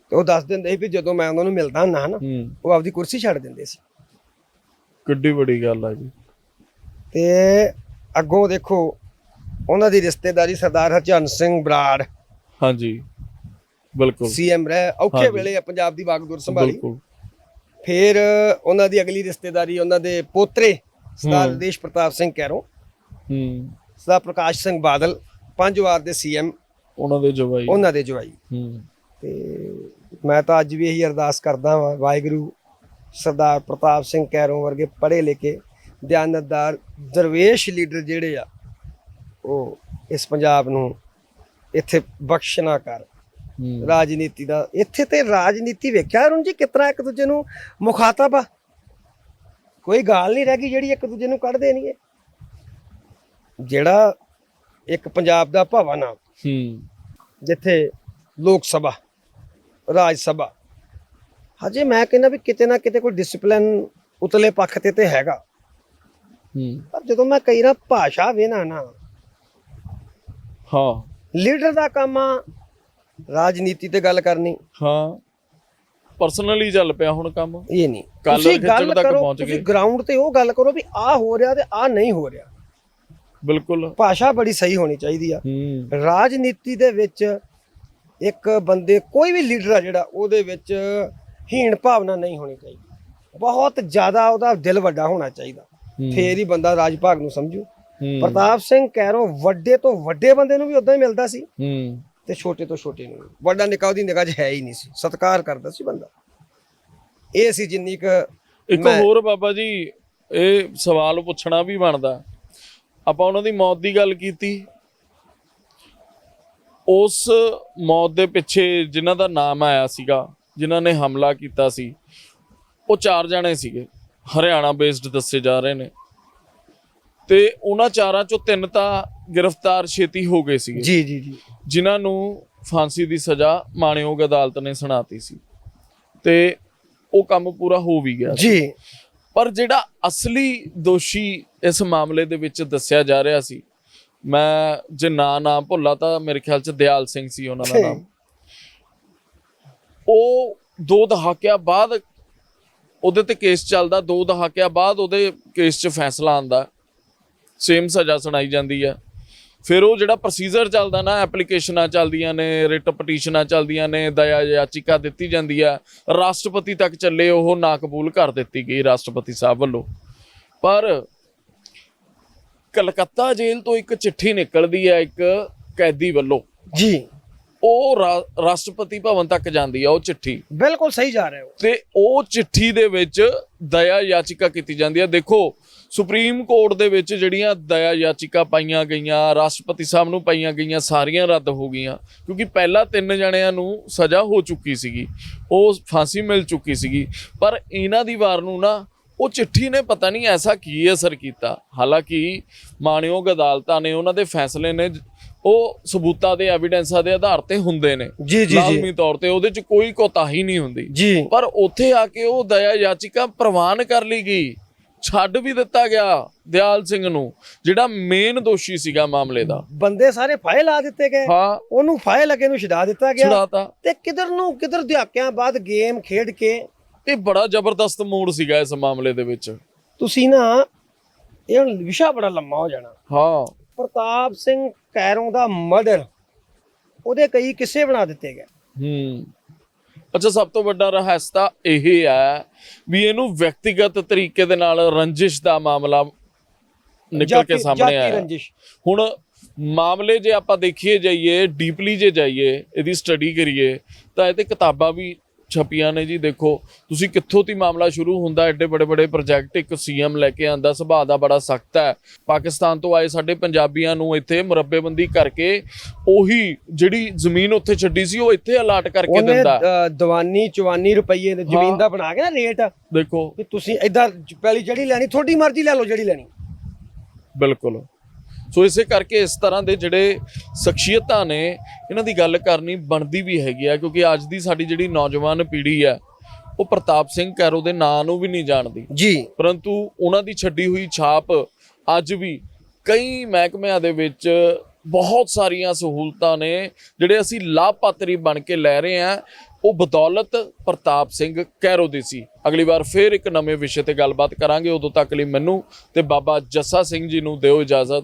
ਤੇ ਉਹ ਦੱਸ ਦਿੰਦੇ ਸੀ ਵੀ ਜਦੋਂ ਮੈਂ ਉਹਨਾਂ ਨੂੰ ਮਿਲਦਾ ਹੁੰਦਾ ਨਾ ਹੂੰ। ਉਹ ਆਪਦੀ ਕੁਰਸੀ ਛੱਡ ਦਿੰਦੇ ਸੀ। ਕਿੱਡੀ ਵੱਡੀ ਗੱਲ ਆ ਜੀ। ਤੇ ਅੱਗੋਂ ਦੇਖੋ ਉਹਨਾਂ ਦੀ ਰਿਸ਼ਤੇਦਾਰੀ ਸਰਦਾਰ ਹਰਚੰਦ ਸਿੰਘ ਬਰਾੜ। ਹਾਂਜੀ ਬਿਲਕੁਲ। ਸੀਐਮ ਰਹਿ ਔਖੇ। ਵੇਲੇ ਪੰਜਾਬ ਦੀ ਵਾਗਡੋਰ ਸੰਭਾਲੀ। ਬਿਲਕੁਲ। ਫਿਰ ਉਹਨਾਂ ਦੀ ਅਗਲੀ ਰਿਸ਼ਤੇਦਾਰੀ ਉਹਨਾਂ ਦੇ ਪੋਤਰੇ ਸਰਦਾਰ। ਦੇਸ਼ ਪ੍ਰਤਾਪ ਸਿੰਘ ਕੈਰੋਂ ਹੂੰ। ਸਰਦਾਰ ਪ੍ਰਕਾਸ਼ ਸਿੰਘ ਬਾਦਲ ਪੰਜ ਵਾਰ ਦੇ ਸੀਐਮ ਉਹਨਾਂ ਦੇ ਜਵਾਈ। ਉਹਨਾਂ ਦੇ ਜਵਾਈ। ਹੂੰ। ਤੇ ਮੈਂ ਤਾਂ ਅੱਜ ਵੀ ਇਹੀ ਅਰਦਾਸ ਕਰਦਾ ਹਾਂ ਵਾਹਿਗੁਰੂ ਸਰਦਾਰ ਪ੍ਰਤਾਪ ਸਿੰਘ ਕੈਰੋਂ ਵਰਗੇ ਪੜ੍ਹੇ ਲਿਖੇ ਦਿਆਨਤਦਾਰ ਦਰਵੇਸ਼ ਲੀਡਰ ਜਿਹੜੇ ਆ ਉਹ ਇਸ ਪੰਜਾਬ ਨੂੰ ਇੱਥੇ ਬਖਸ਼ ਨਾ ਕਰ। ਹੂੰ। ਰਾਜਨੀਤੀ ਦਾ ਇੱਥੇ ਤੇ ਰਾਜਨੀਤੀ ਵੇਖਿਆ ਅਰੁਣ ਜੀ ਕਿਤਨਾ ਇੱਕ ਦੂਜੇ ਨੂੰ ਮੁਖਾਤਬ ਆ। ਕੋਈ ਗਾਲ ਨਹੀਂ ਰਹਿ ਗਈ ਜਿਹੜੀ ਇੱਕ ਦੂਜੇ ਨੂੰ ਕੱਢਦੇ ਨਹੀਂ ਜਿਹੜਾ ਇੱਕ ਪੰਜਾਬ ਦਾ ਭਵਨ ਆ ਹੂੰ। ਜਿੱਥੇ ਲੋਕ ਸਭਾ ਰਾਜ ਸਭਾ ਹਜੇ ਮੈਂ ਕਹਿੰਦਾ ਵੀ ਕਿਤੇ ਨਾ ਕਿਤੇ ਕੋਈ ਡਿਸਪਲਿਨ ਉਤਲੇ ਪੱਖ ਤੇ ਤੇ ਹੈਗਾ। ਹੂੰ। ਪਰ ਜਦੋਂ ਮੈਂ ਕਈ ਨਾ ਭਾਸ਼ਾ ਵੇਨਾ ਨਾ ਹਾਂ। ਲੀਡਰ ਦਾ ਕੰਮ ਆ ਰਾਜਨੀਤੀ ਤੇ ਗੱਲ ਕਰਨੀ। ਹਾਂ। ਪਰਸਨਲੀ ਚੱਲ ਪਿਆ ਹੁਣ ਕੰਮ। ਇਹ ਨਹੀਂ। ਕਾਲਰ ਤੁਸੀਂ ਖਿੱਚਣ ਗੱਲ ਤੱਕ ਕਰੋ ਪਹੁੰਚ ਤੁਸੀਂ ਗਏ। ਗਰਾਊਂਡ ਤੇ ਉਹ ਗੱਲ ਕਰੋ ਵੀ ਆ ਹੋ ਰਿਹਾ ਤੇ ਆ ਨਹੀਂ ਹੋ ਰਿਹਾ। ਬਿਲਕੁਲ। ਭਾਸ਼ਾ ਬੜੀ ਸਹੀ ਹੋਣੀ ਚਾਹੀਦੀ ਆ। ਹੂੰ। ਰਾਜਨੀਤੀ ਦੇ ਵਿੱਚ ਇੱਕ ਬੰਦੇ ਕੋਈ ਵੀ ਲੀਡਰ ਆ ਜਿਹੜਾ ਉਹਦੇ ਵਿੱਚ ਹੀਣ ਭਾਵਨਾ ਨਹੀਂ ਹੋਣੀ ਚਾਹੀਦੀ। ਬਹੁਤ ਜ਼ਿਆਦਾ ਉਹਦਾ ਦਿਲ ਵੱਡਾ ਹੋਣਾ ਚਾਹੀਦਾ। ਹੂੰ। ਫੇਰ ਹੀ ਬੰਦਾ ਰਾਜ ਭਾਗ ਨੂੰ ਸਮਝੂ। ਪ੍ਰਤਾਪ ਸਿੰਘ ਕੈਰੋਂ ਵੱਡੇ ਤੋਂ ਵੱਡੇ ਬੰਦੇ ਨੂੰ ਵੀ ਉਦਾਂ ਹੀ ਮਿਲਦਾ ਸੀ। ਹੂੰ। ਤੇ ਛੋਟੇ ਤੋਂ ਛੋਟੇ ਨੂੰ। ਵੱਡਾ ਨਿੱਕਾ ਉਹਦੀ ਨਿਗਾਹ 'ਚ ਹੈ ਹੀ ਨਹੀਂ ਸੀ। ਸਤਿਕਾਰ ਕਰਦਾ ਸੀ ਬੰਦਾ। ਇਹ ਸੀ ਜਿੰਨੀ ਕੁ ਇੱਕ ਹੋਰ ਬਾਬਾ ਜੀ ਇਹ ਸਵਾਲ ਪੁੱਛਣਾ ਵੀ ਬਣਦਾ। ਆਪਾਂ ਉਹਨਾਂ ਦੀ ਮੌਤ ਦੀ ਗੱਲ ਕੀਤੀ। ਉਸ ਮੌਤ ਦੇ ਪਿੱਛੇ ਜਿਨ੍ਹਾਂ ਦਾ ਨਾਮ ਆਇਆ ਸੀਗਾ ਜਿਨ੍ਹਾਂ ਨੇ ਹਮਲਾ ਕੀਤਾ ਸੀ ਉਹ ਚਾਰ ਜਣੇ ਸੀਗੇ। ਹਰਿਆਣਾ ਬੇਸਡ ਦੱਸੇ ਜਾ ਰਹੇ ਨੇ। ਤੇ ਉਹਨਾਂ ਚਾਰਾਂ ਚੋਂ ਤਿੰਨ ਤਾਂ ਗ੍ਰਿਫਤਾਰ ਛੇਤੀ ਹੋ ਗਏ ਸੀਗੇ। ਜੀ ਜੀ ਜੀ। ਜਿਨ੍ਹਾਂ ਨੂੰ ਫਾਂਸੀ ਦੀ ਸਜ਼ਾ ਮਾਣਯੋਗ ਅਦਾਲਤ ਨੇ ਸੁਣਾਤੀ ਸੀ। ਤੇ ਉਹ ਕੰਮ ਪੂਰਾ ਹੋ ਵੀ ਗਿਆ ਜੀ। ਪਰ ਜਿਹੜਾ ਅਸਲੀ ਦੋਸ਼ੀ ਇਸ ਮਾਮਲੇ ਦੇ ਵਿੱਚ ਦੱਸਿਆ ਜਾ ਰਿਹਾ ਸੀ ਮੈਂ ਜੇ ਨਾਂ ਨਾ ਭੁੱਲਾ ਤਾਂ ਮੇਰੇ ਖਿਆਲ ਚ ਦਿਆਲ ਸਿੰਘ ਸੀ ਉਹਨਾਂ ਦਾ ਨਾਮ। ਉਹ ਦੋ ਦਹਾਕਿਆਂ ਬਾਅਦ ਉਹਦੇ ਤੇ ਕੇਸ ਚੱਲਦਾ ਦੋ ਦਹਾਕਿਆਂ ਬਾਅਦ ਉਹਦੇ ਕੇਸ 'ਚ ਫੈਸਲਾ ਆਂਦਾ ਸੇਮ ਸਜ਼ਾ ਸੁਣਾਈ ਜਾਂਦੀ ਹੈ ਫਿਰ ਉਹ ਜਿਹੜਾ ਪ੍ਰੋਸੀਜਰ ਚੱਲਦਾ ਨਾ ਐਪਲੀਕੇਸ਼ਨਾਂ ਚੱਲਦੀਆਂ ਨੇ ਰਿਟ ਪਟੀਸ਼ਨਾਂ ਚੱਲਦੀਆਂ ਨੇ, ਦਇਆ ਯਾਚਿਕਾ ਦਿੱਤੀ ਜਾਂਦੀ ਹੈ ਰਾਸ਼ਟਰਪਤੀ ਤੱਕ ਚੱਲੇ ਉਹ ਨਾ ਕਬੂਲ ਕਰ ਦਿੱਤੀ ਗਈ ਰਾਸ਼ਟਰਪਤੀ ਸਾਹਿਬ ਵੱਲੋਂ। ਪਰ ਕਲਕੱਤਾ ਜੇਲ੍ਹ ਤੋਂ ਇੱਕ ਚਿੱਠੀ ਨਿਕਲਦੀ ਹੈ ਇੱਕ ਕੈਦੀ ਵੱਲੋਂ। ਜੀ। ਉਹ ਰਾ- ਰਾਸ਼ਟਰਪਤੀ ਭਵਨ ਤੱਕ ਜਾਂਦੀ ਹੈ ਉਹ ਚਿੱਠੀ। ਬਿਲਕੁਲ ਸਹੀ ਜਾ ਰਹੇ ਹੋ। ਤੇ ਉਹ ਚਿੱਠੀ ਦੇ ਵਿੱਚ ਦਇਆ ਯਾਚਿਕਾ ਕੀਤੀ ਜਾਂਦੀ ਹੈ ਦੇਖੋ ਸੁਪਰੀਮ ਕੋਰਟ ਦੇ ਵਿੱਚ ਜਿਹੜੀਆਂ ਦਇਆ ਯਾਚਿਕਾ ਪਾਈਆਂ ਗਈਆਂ ਰਾਸ਼ਟਰਪਤੀ ਸਾਹਿਬ ਨੂੰ ਪਾਈਆਂ ਗਈਆਂ ਸਾਰੀਆਂ ਰੱਦ ਹੋ ਗਈਆਂ। ਕਿਉਂਕਿ ਪਹਿਲਾਂ ਤਿੰਨ ਜਣਿਆਂ ਨੂੰ ਸਜ਼ਾ ਹੋ ਚੁੱਕੀ ਸੀਗੀ ਉਹ ਫਾਂਸੀ ਮਿਲ ਚੁੱਕੀ ਸੀਗੀ। ਪਰ ਇਹਨਾਂ ਦੀ ਵਾਰ ਨੂੰ ਨਾ ਉਹ ਚਿੱਠੀ ਨੇ ਪਤਾ ਨਹੀਂ ਐਸਾ ਕੀ ਅਸਰ ਕੀਤਾ। ਹਾਲਾਂਕਿ ਮਾਣਯੋਗ ਅਦਾਲਤਾਂ ਨੇ ਉਹਨਾਂ ਦੇ ਫੈਸਲੇ ਨੇ ਉਹ ਸਬੂਤਾਂ ਦੇ ਐਵੀਡੈਂਸਾਂ ਦੇ ਆਧਾਰ ਤੇ ਹੁੰਦੇ ਨੇ। ਜੀ ਜੀ ਜੀ। ਲਾਜ਼ਮੀ ਤੌਰ ਤੇ ਉਹਦੇ 'ਚ ਕੋਈ ਕੋਤਾਹੀ ਨਹੀਂ ਹੁੰਦੀ। ਪਰ ਉੱਥੇ ਆ ਕੇ ਉਹ ਦਇਆ ਯਾਚਿਕਾ ਪ੍ਰਵਾਨ ਕਰ ਲਈ ਗਈ। ਛੱਡ ਵੀ ਦਿੱਤਾ ਗਿਆ ਦਿਆਲ ਸਿੰਘ ਨੂੰ ਜਿਹੜਾ ਮੇਨ ਦੋਸ਼ੀ ਸੀਗਾ ਮਾਮਲੇ ਦਾ। ਬੰਦੇ ਸਾਰੇ ਫਾਇਲ ਲਾ ਦਿੱਤੇ ਗਏ। ਹਾਂ। ਉਹਨੂੰ ਫਾਇਲ ਲੱਗੇ ਨੂੰ ਛਡਾ ਦਿੱਤਾ ਗਿਆ। ਛੁਡਾਤਾ। ਤੇ ਕਿਧਰ ਨੂੰ ਕਿਧਰ ਦਿਹਾਕਿਆਂ ਬਾਅਦ ਗੇਮ ਖੇਡ ਕੇ? ਇਹ ਬੜਾ ਜ਼ਬਰਦਸਤ ਮੂਡ ਸੀਗਾ ਇਸ ਮਾਮਲੇ ਦੇ ਵਿੱਚ। ਤੁਸੀਂ ਨਾ ਇਹ ਵਿਸ਼ਾ ਬੜਾ ਲੰਮਾ ਹੋ ਜਾਣਾ। ਹਾਂ। ਪ੍ਰਤਾਪ ਸਿੰਘ ਕੈਰੋਂ ਦਾ ਮਰਡਰ ਉਹਦੇ ਕਈ ਕਿੱਸੇ ਬਣਾ ਦਿੱਤੇ ਗਏ। ਹੂੰ। ਅੱਛਾ ਸਭ ਤੋਂ ਵੱਡਾ ਰਹੱਸ ਤਾਂ ਇਹ ਹੈ ਵੀ ਇਹਨੂੰ ਵਿਅਕਤੀਗਤ ਤਰੀਕੇ ਦੇ ਨਾਲ ਰੰਜਿਸ਼ ਦਾ ਮਾਮਲਾ ਨਿਕਲ ਕੇ ਸਾਹਮਣੇ ਆਇਆ। ਹੁਣ ਮਾਮਲੇ ਜੇ ਆਪਾਂ ਦੇਖੀਏ ਜਾਈਏ ਡੀਪਲੀ ਜੇ ਜਾਈਏ ਇਹਦੀ ਸਟੱਡੀ ਕਰੀਏ ਤਾਂ ਇਹ ਤੇ ਕਿਤਾਬਾਂ ਵੀ ਛਪੀਆਂ ਨੇ ਜੀ ਦੇਖੋ ਤੁਸੀਂ ਕਿੱਥੋਂ ਦੀ ਮਾਮਲਾ ਸ਼ੁਰੂ ਹੁੰਦਾ ਐਡੇ ਬੜੇ ਬੜੇ ਪ੍ਰੋਜੈਕਟ ਇੱਕ ਸੀਐਮ ਲੈ ਕੇ ਆਂਦਾ ਸੁਭਾਅ ਦਾ ਬੜਾ ਸਖਤ ਹੈ। ਪਾਕਿਸਤਾਨ ਤੋਂ ਆਏ ਸਾਡੇ ਪੰਜਾਬੀਆਂ ਨੂੰ ਇੱਥੇ ਮੁਰੱਬੇਬੰਦੀ ਕਰਕੇ ਉਹੀ ਜਿਹੜੀ ਜ਼ਮੀਨ ਉੱਥੇ ਛੱਡੀ ਸੀ ਉਹ ਇੱਥੇ ਅਲਾਟ ਕਰਕੇ ਉਹਨੇ ਦਿੰਦਾ। ਦੀਵਾਨੀ 54 ਰੁਪਏ ਦੇ ਜ਼ਮੀਨ। ਦਾ ਬਣਾ ਕੇ ਨਾ ਰੇਟ। ਦੇਖੋ। ਤੁਸੀਂ ਇਦਾਂ ਪਹਿਲੀ ਜਿਹੜੀ ਲੈਣੀ ਤੁਹਾਡੀ ਮਰਜ਼ੀ ਲੈ ਲਓ ਜਿਹੜੀ ਲੈਣੀ। ਬਿਲਕੁਲ। ਸੋ ਇਸੇ ਕਰਕੇ ਇਸ ਤਰ੍ਹਾਂ ਦੇ ਜਿਹੜੇ ਸ਼ਖਸੀਅਤਾਂ ਨੇ ਇਹਨਾਂ ਦੀ ਗੱਲ ਕਰਨੀ ਬਣਦੀ ਵੀ ਹੈਗੀ ਆ ਕਿਉਂਕਿ ਅੱਜ ਦੀ ਸਾਡੀ ਜਿਹੜੀ ਨੌਜਵਾਨ ਪੀੜ੍ਹੀ ਹੈ ਉਹ ਪ੍ਰਤਾਪ ਸਿੰਘ ਕੈਰੋ ਦੇ ਨਾਂ ਨੂੰ ਵੀ ਨਹੀਂ ਜਾਣਦੀ। ਜੀ। ਪਰੰਤੂ ਉਹਨਾਂ ਦੀ ਛੱਡੀ ਹੋਈ ਛਾਪ ਅੱਜ ਵੀ ਕਈ ਮਹਿਕਮਿਆਂ ਦੇ ਵਿੱਚ ਬਹੁਤ ਸਾਰੀਆਂ ਸਹੂਲਤਾਂ ਨੇ ਜਿਹੜੇ ਅਸੀਂ ਲਾਭਪਾਤਰੀ ਬਣ ਕੇ ਲੈ ਰਹੇ ਹਾਂ ਉਹ ਬਦੌਲਤ ਪ੍ਰਤਾਪ ਸਿੰਘ ਕੈਰੋ ਦੀ ਸੀ। ਅਗਲੀ ਵਾਰ ਫੇਰ ਇੱਕ ਨਵੇਂ ਵਿਸ਼ੇ ਤੇ ਗੱਲਬਾਤ ਕਰਾਂਗੇ ਉਦੋਂ ਤੱਕ ਲਈ ਮੈਨੂੰ ਤੇ ਬਾਬਾ ਜੱਸਾ ਸਿੰਘ ਜੀ ਨੂੰ ਦਿਓ ਇਜਾਜ਼ਤ।